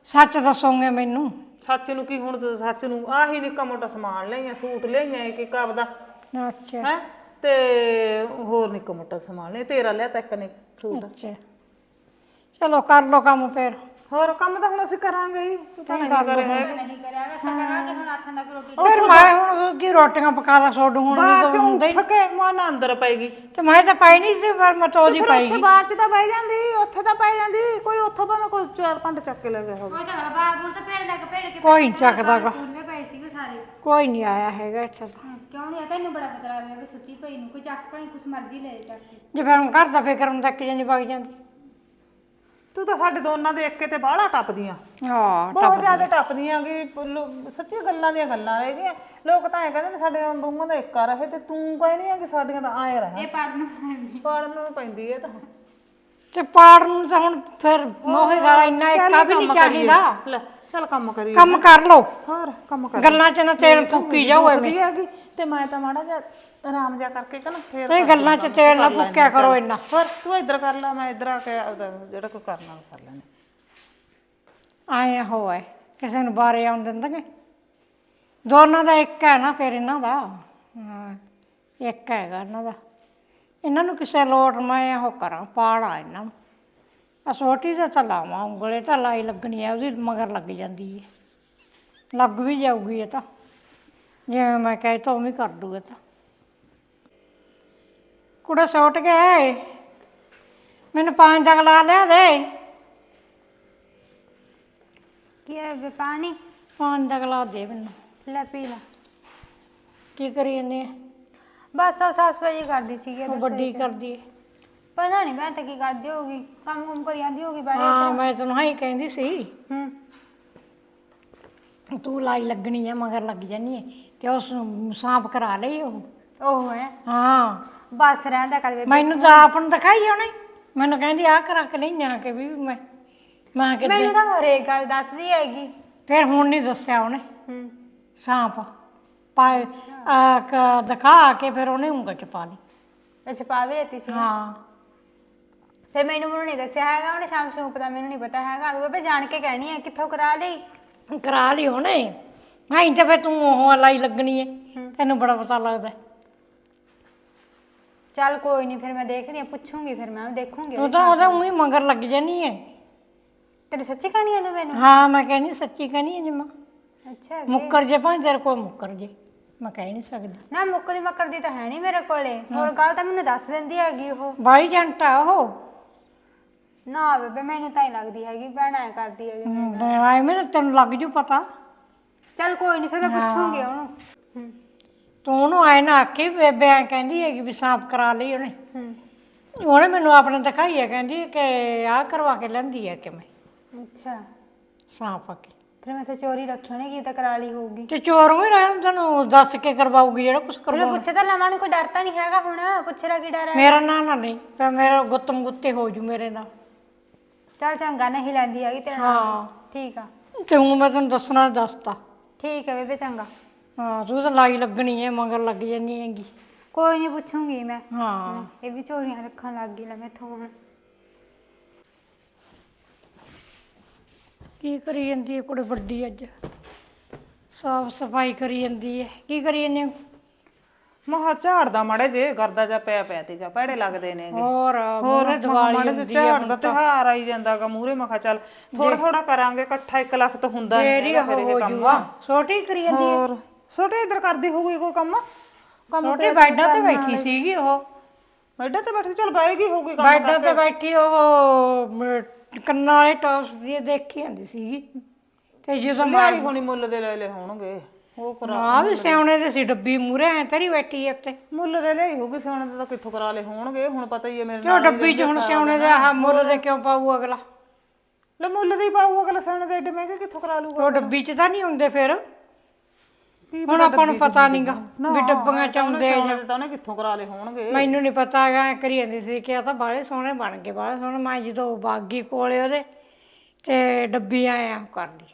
[SPEAKER 3] ਸੱਚ ਦੱਸੋਗੇ ਮੈਨੂੰ?
[SPEAKER 2] ਸੱਚ ਨੂੰ ਕੀ ਹੁਣ ਤੁਸੀਂ ਸੱਚ ਨੂੰ ਆਹੀ ਨਿੱਕਾ ਮੋਟਾ ਸਮਾਨ ਲਿਆਈਆਂ ਸੂਟ ਲਿਆਈਆਂ ਇੱਕ ਇੱਕ ਆਪਦਾ।
[SPEAKER 3] ਅੱਛਾ।
[SPEAKER 2] ਹੈ? ਤੇ ਹੋਰ ਨਿੱਕਾ ਮੋਟਾ ਸਮਾਨ ਲਿਆ ਤੇਰਾ ਲਿਆ ਤਾਂ ਇੱਕ ਨੇ ਸੂਟ।
[SPEAKER 3] ਚਲੋ ਕਰ ਲੋ ਕੰਮ ਫੇਰ।
[SPEAKER 2] ਹੋਰ ਕੰਮ ਤਾਂ ਹੁਣ ਅਸੀਂ ਕਰਾਂਗੇ ਹੀ ਤੂੰ ਤਾਂ ਨਹੀਂ ਕਰੇ ਹੈ
[SPEAKER 1] ਨਹੀਂ ਕਰਿਆਗਾ ਸਾ ਕਰਾਂਗੇ ਹੁਣ ਹੱਥਾਂ ਦਾ ਰੋਟੀ।
[SPEAKER 3] ਫਿਰ ਮੈਂ ਹੁਣ ਕੀ ਰੋਟੀਆਂ ਪਕਾਦਾ ਸੋਡੂ ਹੁਣ ਨਹੀਂ ਤਾਂ ਹੁੰਦਾ ਹੀ।
[SPEAKER 2] ਉੱਠ ਕੇ ਮਨ ਅੰਦਰ ਪਏਗੀ।
[SPEAKER 3] ਤੇ ਮੈਂ ਤਾਂ ਪਾਈ ਨਹੀਂ ਸੀ ਪਰ ਮੈਂ ਤੋਦੀ
[SPEAKER 2] ਫਿਰ
[SPEAKER 3] ਪਾਈ
[SPEAKER 2] ਉੱਥੇ ਬਾਹਰ ਚ ਤਾਂ ਬਹਿ ਜਾਂਦੀ ਉੱਥੇ ਤਾਂ ਪੈ ਜਾਂਦੀ ਕੋਈ ਉੱਥੋਂ ਭਾਵੇਂ ਕੋਈ ਚਾਰ ਪੰਜ ਚੱਕ ਕੇ ਲੈ ਗਿਆ ਹੋਵੇ।
[SPEAKER 1] ਉਹ ਤਾਂ ਗੱਲ ਬਾਹਰ ਬੁਰ ਤਾਂ ਪੇੜ ਲੱਗ ਪੇੜ ਕੇ
[SPEAKER 3] ਕੋਈ ਨੀ ਚੱਕਦਾ ਗਾ।
[SPEAKER 1] ਪੂਰੇ ਪਏ ਸੀਗੇ ਸਾਰੇ।
[SPEAKER 3] ਕੋਈ ਨਹੀਂ ਆਇਆ ਹੈਗਾ ਇੱਥੇ ਤਾਂ।
[SPEAKER 1] ਕਿਉਂ ਨਹੀਂ ਤੈਨੂੰ ਬੜਾ ਪਤਾ ਲੱਗ ਰਿਹਾ ਵੀ ਸੁੱਤੀ ਪਈ ਨੂੰ ਕੋਈ ਚੱਕ ਭਾਈ ਕੁਛ ਮਰਜ਼ੀ ਲੈ ਚੱਕ। ਕੇ
[SPEAKER 3] ਜੇ ਫਿਰ ਹੁਣ ਘਰ ਦਾ ਫਿਕਰ ਹੁੰਦਾ ਕਿ ਜਾਂਦੀ ਵਗ ਜਾਂਦੀ।
[SPEAKER 2] ਤੂੰ ਤਾਂ ਸਾਡੇ ਦੋਨਾਂ ਦੇ ਇੱਕੇ ਤੇ ਬਾਹਲਾ ਟੱਪਦੀਆਂ।
[SPEAKER 3] ਹਾਂ
[SPEAKER 2] ਬਹੁਤ ਜ਼ਿਆਦਾ ਟੱਪਦੀਆਂ ਕਿ ਲੋ- ਸੱਚੀ ਗੱਲਾਂ ਦੀਆਂ ਗੱਲਾਂ ਰਹਿ ਗਈਆਂ। ਲੋਕ ਤਾਂ ਐ ਕਹਿੰਦੇ ਨੇ ਸਾਡੇ ਬਹੂਆਂ ਦਾ ਇੱਕਾ ਰਹੇ ਤੇ ਤੂੰ ਕਹਿੰਦੀ ਆ ਕਿ ਸਾਡੀਆਂ ਤਾਂ ਆਏ ਰਹੇ।
[SPEAKER 1] ਇਹ ਪੜਨ
[SPEAKER 2] ਪੜਨ ਨੂੰ ਪੈਂਦੀ ਹੈ ਤਾਂ।
[SPEAKER 3] ਤੇ ਪਾੜਨ ਨੂੰ ਤਾਂ ਹੁਣ ਫਿਰ ਮੋਹੇ ਗਾਲਾ ਇੰਨਾ ਇੱਕਾ ਵੀ ਨਹੀਂ ਚਾਹੀਦਾ।
[SPEAKER 2] ਲੈ ਚੱਲ ਕੰਮ ਕਰੀ
[SPEAKER 3] ਕੰਮ ਕਰ ਲੋ
[SPEAKER 2] ਹੋਰ ਕੰਮ ਕਰ
[SPEAKER 3] ਗੱਲਾਂ 'ਚ ਨਾ ਤੇਲ ਫੂਕੀ ਜਾਓ ਐਵੇਂ।
[SPEAKER 2] ਵਧੀਆ ਹੈਗੀ ਤੇ ਮੈਂ ਤਾਂ ਮਾੜਾ ਜਿਹਾ ਆਰਾਮ ਜਿਹਾ ਕਰਕੇ ਕਹਿੰਦਾ ਫੇਰ
[SPEAKER 3] ਤੇ ਗੱਲਾਂ 'ਚ ਤੇਲ ਨਾ ਫੂਕਿਆ ਕਰੋ ਇੰਨਾ।
[SPEAKER 2] ਹੋਰ ਤੂੰ ਇੱਧਰ ਕਰ ਲੈ ਮੈਂ ਇੱਧਰ ਆ ਕੇ ਆਪਦਾ ਜਿਹੜਾ ਕੋਈ ਕਰਨਾ ਉਹ ਕਰ ਲੈਣੇ
[SPEAKER 3] ਆਏ ਹੋਏ ਕਿਸੇ ਨੂੰ ਬਾਰੇ ਆਉਣ ਦਿੰਦੇ ਦੋਨਾਂ ਦਾ ਇੱਕ ਹੈ ਨਾ ਫਿਰ ਇਹਨਾਂ ਦਾ। ਹਾਂ ਇੱਕ ਹੈਗਾ ਇਹਨਾਂ ਦਾ। ਇਹਨਾਂ ਨੂੰ ਕਿਸੇ ਲੋਟ ਮੈਂ ਉਹ ਕਰਾਂ ਪਾੜਾ ਇਹਨਾਂ ਨੂੰ। ਆ ਸੋਟੀ ਤੇ ਤਾਂ ਲਾਵਾਂ ਉਂਗਲੇ ਤਾਂ ਲਾਈ ਲੱਗਣੀ ਆ ਉਹਦੀ ਮਗਰ ਲੱਗ ਜਾਂਦੀ ਹੈ ਲੱਗ ਵੀ ਜਾਊਗੀ ਇਹ ਤਾਂ। ਜਿਵੇਂ ਮੈਂ ਕਹੇ ਤਾਂ ਉਵੇਂ ਕਰ ਦੂਗਾ ਤਾਂ। ਕੁੜਾ ਸੋਟ ਗਿਆ ਏ। ਮੈਨੂੰ ਪਾਣੀ ਦਾ ਗਲਾ ਲਿਆ ਦੇ।
[SPEAKER 1] ਕੀ ਹੈ ਵੇ ਪਾਣੀ?
[SPEAKER 3] ਪਾਣੀ ਦਾ ਗਲਾ ਦੇ ਮੈਨੂੰ।
[SPEAKER 1] ਲੈ ਪੀ ਲੈ।
[SPEAKER 3] ਕੀ ਕਰੀ ਜਾਂਦੀ ਹੈ
[SPEAKER 1] ਬਸ ਉਹ ਸਾਸ ਭਾਜੀ ਕਰਦੀ ਸੀਗੀ
[SPEAKER 3] ਉਹ ਵੱਡੀ ਕਰਦੀ ਹੈ
[SPEAKER 1] ਪਤਾ ਨਹੀਂ ਮੈਂ ਤਾਂ ਕੀ ਕਰਦੀ ਹੋਗੀ ਕੰਮ ਕੁਮ ਕਰੀ ਜਾਂਦੀ ਹੋਗੀ ਬਾਰੇ
[SPEAKER 3] ਹਾਂ ਮੈਂ ਤੈਨੂੰ ਹਾਂ ਹੀ ਕਹਿੰਦੀ ਸੀ।
[SPEAKER 1] ਹੂੰ।
[SPEAKER 3] ਤੂੰ ਲਾਈ ਲੱਗਣੀ ਹੈ ਮਗਰ ਲੱਗ ਜਾਨੀ ਹੈ ਤੇ ਉਸ ਨੂੰ ਸਾਫ਼ ਕਰਾ ਲਈ ਉਹ।
[SPEAKER 1] ਉਹ ਹੈ।
[SPEAKER 3] ਹਾਂ।
[SPEAKER 1] ਬਸ ਰਹਿੰਦਾ ਕਰ ਵੇ
[SPEAKER 3] ਮੈਨੂੰ ਤਾਂ ਆਪ ਨੂੰ ਦਿਖਾਈ ਉਹਨੇ। ਮੈਨੂੰ ਕਹਿੰਦੀ ਆ ਕਰਾ ਕੇ ਨਹੀਂ ਆ ਕੇ ਵੀ ਮੈਂ ਮੈਂ ਕਿ
[SPEAKER 1] ਮੈਨੂੰ ਤਾਂ ਹੋਰ ਇੱਕ ਗੱਲ ਦੱਸਦੀ ਹੈਗੀ।
[SPEAKER 3] ਫਿਰ ਹੁਣ ਨਹੀਂ ਦੱਸਿਆ ਉਹਨੇ।
[SPEAKER 1] ਹੂੰ।
[SPEAKER 3] ਸਾਂਪ। ਪਾਏ ਆ ਕ- ਦਿਖਾ ਕੇ ਫਿਰ ਉਹਨੇ ਉਂਗਲ ਚ ਪਾ ਲਈ।
[SPEAKER 1] ਅੱਛਾ ਪਾ ਵੀ ਲੈਤੀ ਸੀ।
[SPEAKER 3] ਹਾਂ।
[SPEAKER 1] ਫਿਰ ਮੈਨੂੰ ਮੈਨੂੰ ਨਹੀਂ ਦੱਸਿਆ ਹੈਗਾ ਉਹਨੇ ਸ਼ਾਮ ਸ਼ੂਪ ਦਾ ਮੈਨੂੰ ਨਹੀਂ ਪਤਾ ਹੈਗਾ। ਉਹ ਬੇ ਜਾਣ ਕੇ ਕਹਿਣੀ ਹੈ ਕਿੱਥੋਂ ਕਰਾ ਲਈ?
[SPEAKER 3] ਕਰਾ ਲਈ ਉਹਨੇ। ਨਹੀਂ ਤੇ ਫਿਰ ਤੂੰ ਉਹ ਲਾਈ ਲੱਗਣੀ ਹੈ। ਤੈਨੂੰ ਬੜਾ ਪਤਾ ਲੱਗਦਾ।
[SPEAKER 1] ਚੱਲ ਕੋਈ ਨਹੀਂ ਫਿਰ ਮੈਂ ਦੇਖਦੀ ਹਾਂ ਪੁੱਛੂੰਗੀ ਫਿਰ ਮੈਂ ਦੇਖੂੰਗੀ
[SPEAKER 3] ਉਹ ਤਾਂ ਉਹਦਾ ਉਹੀ ਮਗਰ ਲੱਗ ਜਾਨੀ ਹੈ
[SPEAKER 1] ਤੈਨੂੰ ਸੱਚੀ ਕਹਾਣੀ ਤੂੰ ਮੈਨੂੰ?
[SPEAKER 3] ਹਾਂ ਮੈਂ ਕਹਿੰਦੀ ਸੱਚੀ ਕਹਿੰਦੀ ਜਮਾ।
[SPEAKER 1] ਅੱਛਾ
[SPEAKER 3] ਮੁੱਕਰ ਜੇ ਭਾਵੇਂ ਤੇਰੇ ਕੋਲ ਮੁੱਕਰ ਜੇ। ਮੈਂ ਕਹਿ ਨਹੀਂ ਸਕਦੀ।
[SPEAKER 1] ਨਾ ਮੁੱਕਦੀ ਮੱਕਰਦੀ ਤਾਂ ਹੈ ਨਹੀਂ ਮੇਰੇ ਕੋਲੇ। ਹੋਰ ਗੱਲ ਤਾਂ ਮੈਨੂੰ ਦੱਸ ਦਿੰਦੀ ਹੈਗੀ ਉਹ।
[SPEAKER 3] ਬਾਈ ਜੰਟਾ ਉਹ।
[SPEAKER 1] ਨਾ ਬੇਬੇ ਮੈਨੂੰ ਤਾਂ ਹੀ ਲੱਗਦੀ ਹੈਗੀ ਭੈਣਾ ਐ ਕਰਦੀ ਹੈਗੀ।
[SPEAKER 3] ਆਏ ਮੇਰੇ ਤੈਨੂੰ ਲੱਗ ਜੂ ਪਤਾ।
[SPEAKER 1] ਚੱਲ ਕੋਈ ਨਹੀਂ ਫਿਰ ਮੈਂ ਪੁੱਛੂੰਗੀ ਉਹਨੂੰ।
[SPEAKER 3] ਤੂੰ ਉਹਨੂੰ ਆਏ ਨਾ ਆਖੀ ਬੇਬੇ ਐ ਕਹਿੰਦੀ ਹੈਗੀ ਵੀ ਸਾਫ਼ ਕਰਾ ਲਈ ਉਹਨੇ।
[SPEAKER 1] ਹੂੰ।
[SPEAKER 3] ਉਹਨੇ ਮੈਨੂੰ ਆਪਣੇ ਦਿਖਾਈ ਹੈ ਕਹਿੰਦੀ ਕਿ ਆਹ ਕਰਵਾ ਕੇ ਲੈਂਦੀ ਹੈ ਕਿ ਮੈਂ
[SPEAKER 1] ਅੱਛਾ।
[SPEAKER 3] ਸਾਫ਼ ਆ ਕੇ।
[SPEAKER 1] ਫਿਰ ਮੈਂ ਤਾਂ ਚੋਰੀ ਰੱਖੀ ਹੋਣੀ ਕੀ ਤਾਂ ਕਰਾ ਲਈ ਹੋਊਗੀ।
[SPEAKER 3] ਤੇ ਚੋਰੋਂ ਹੀ ਰਹਿਣ ਤੈਨੂੰ ਦੱਸ ਕੇ ਕਰਵਾਉਗੀ ਜਿਹੜਾ ਕੁਝ
[SPEAKER 1] ਫਿਰ
[SPEAKER 3] ਕਰਵਾ
[SPEAKER 1] ਪੁੱਛੇ ਤਾਂ ਲਵਾਂ ਨੂੰ ਕੋਈ ਡਰ ਤਾਂ ਨਹੀਂ ਹੈਗਾ ਹੁਣ? ਪੁੱਛੇਰਾ ਕੀ ਡਰ ਹੈ?
[SPEAKER 3] ਮੇਰਾ ਨਾਂ ਨਾ ਨਹੀਂ ਤੇ ਮੇਰਾ ਗੁੱਤਮ ਗੁੱਤੇ ਹੋ ਜੂ ਮੇਰੇ ਨਾਲ।
[SPEAKER 1] ਚੱਲ ਚੰਗਾ ਨਹੀਂ ਲੈਂਦੀ ਹੈਗੀ ਤੇਰਾ ਨਾਮ
[SPEAKER 3] ਹਾਂ।
[SPEAKER 1] ਠੀਕ ਆ।
[SPEAKER 3] ਤੇ ਹੁਣ ਮੈਂ ਤੈਨੂੰ ਦੱਸਣਾ ਦੱਸਤਾ।
[SPEAKER 1] ਠੀਕ ਹੈ ਬੇਬੇ ਚੰਗਾ।
[SPEAKER 3] ਹਾਂ ਤੂੰ ਤਾਂ ਲਾਈ ਲੱਗਣੀ ਹੈ ਮਗਰ ਲੱਗ ਜਾਨੀ ਹੈਗੀ।
[SPEAKER 1] ਕੋਈ ਨਹੀਂ ਪੁੱਛੂੰਗੀ ਮੈਂ।
[SPEAKER 3] ਹਾਂ।
[SPEAKER 1] ਇਹ ਵੀ ਚੋਰੀਆਂ ਰੱਖਣ ਲੱਗ ਗਈ ਲੈ ਮੈਥੋਂ ਹੁਣ।
[SPEAKER 3] ਕੀ ਕਰੀ ਜਾਂਦੀ ਹੈ ਕੁੜੀ ਵੱਡੀ ਅੱਜ? ਸਾਫ਼ ਸਫ਼ਾਈ ਕਰੀ ਜਾਂਦੀ ਹੈ ਕੀ ਕਰੀ ਜਾਂਦੀ ਹੈ?
[SPEAKER 2] ਮਹਾ ਝਾੜਦਾ ਮਾੜੇ ਜੇ ਕਰਦਾ ਜਾ ਪਿਆ ਪਿਆ ਤੀਗਾ ਭੈੜੇ ਲੱਗਦੇ ਨੇਗੇ
[SPEAKER 3] ਹੋਰ
[SPEAKER 2] ਹੋਰ ਮਾੜੇ ਜੇ ਝਾੜ ਦਾ ਤਿਉਹਾਰ ਆਈ ਜਾਂਦਾਗਾ ਮੂਰੇ ਮਖਾ ਚੱਲ ਥੋੜਾ ਥੋੜਾ ਕਰਾਂਗੇ ਇਕੱਠਾ 1 ਲੱਖ ਤਾਂ ਹੁੰਦਾ ਨਹੀਂ
[SPEAKER 3] ਫੇਰ
[SPEAKER 2] ਹੈਗਾ ਇਹ ਕੰਮ
[SPEAKER 3] ਛੋਟੀ ਕਰੀ ਜਾਂਦੀ ਹੈ
[SPEAKER 2] ਹੋਰ। ਛੋਟੇ ਇਧਰ ਕਰਦੀ ਹੋਊਗੀ ਕੋਈ ਕੰਮ? ਕੰਮ
[SPEAKER 3] ਛੋਟੀ ਬੈਡਾਂ ਤੇ ਬੈਠੀ ਸੀਗੀ ਉਹ।
[SPEAKER 2] ਬੈਠੇ ਤੇ ਬੈਠੀ ਚੱਲ ਬੈਗੀ ਹੋਊਗੀ ਕੰਮ
[SPEAKER 3] ਬੈਡਾਂ ਤੇ ਬੈਠੀ ਉਹ ਕੰਨਾਂ ਵਾਲੇ ਟੌਸ ਦੀ ਦੇਖੀ ਜਾਂਦੀ ਸੀਗੀ। ਤੇ ਜਦੋਂ ਮੈਂ
[SPEAKER 2] ਹੋਣੀ ਮੁੱਲ ਦੇ ਲੈ ਲੈ ਹੋਣਗੇ। ਉਹ ਕਰਾ
[SPEAKER 3] ਆ ਵੀ ਸਿਆਉਣੇ ਦੇ ਸੀ ਡੱਬੀ ਮੂਰੇ ਐ ਤੇਰੀ ਬੈਠੀ ਐ ਉੱਤੇ
[SPEAKER 2] ਮੁੱਲ ਦੇ ਲਿਆਈ ਹੋਊਗੀ ਸੋਨੇ ਦੇ ਤਾਂ ਕਿੱਥੋਂ ਕਰਾ ਲਏ ਹੋਣਗੇ? ਹੁਣ ਪਤਾ ਹੀ ਹੈ ਮੇਰੇ ਨਾਲ
[SPEAKER 3] ਡੱਬੀ ਚ ਹੁਣ ਸਿਆਉਣੇ ਦੇ ਆਹ ਮੁੱਲ ਦੇ ਕਿਉਂ ਪਾਊ ਅਗਲਾ?
[SPEAKER 2] ਲੈ ਮੁੱਲ ਦੀ ਪਾਊ ਅਗਲਾ ਸੋਨੇ ਦੇ ਏਡੇ ਮਹਿੰਗੇ ਕਿੱਥੋਂ ਕਰਾ ਲੂਗਾ
[SPEAKER 3] ਉਹ ਡੱਬੀ ਚ ਤਾਂ ਨਹੀਂ ਹੁੰਦੇ ਫਿਰ। ਹੁਣ ਆਪਾਂ ਨੂੰ ਪਤਾ ਨਹੀਂਗਾ ਵੀ ਡੱਬੀਆਂ ਚ ਆਉਂਦੇ
[SPEAKER 2] ਸੋਨੇ ਦੇ ਤਾਂ ਉਹਨੇ ਕਿੱਥੋਂ ਕਰਾ ਲਏ ਹੋਣਗੇ।
[SPEAKER 3] ਮੈਨੂੰ ਨਹੀਂ ਪਤਾ ਹੈਗਾ ਐਂ ਕਰੀ ਜਾਂਦੀ ਸੀ ਕਿ ਆ ਤਾਂ ਬਾਹਲੇ ਸੋਹਣੇ ਬਣ ਗਏ ਬਾਹਲੇ ਸੋਹਣੇ। ਮੈਂ ਜਦੋਂ ਬਾਗੀ ਕੋਲੇ ਉਹਦੇ ਤੇ ਡੱਬੀ ਆਇਆ ਕਰ ਲਈ।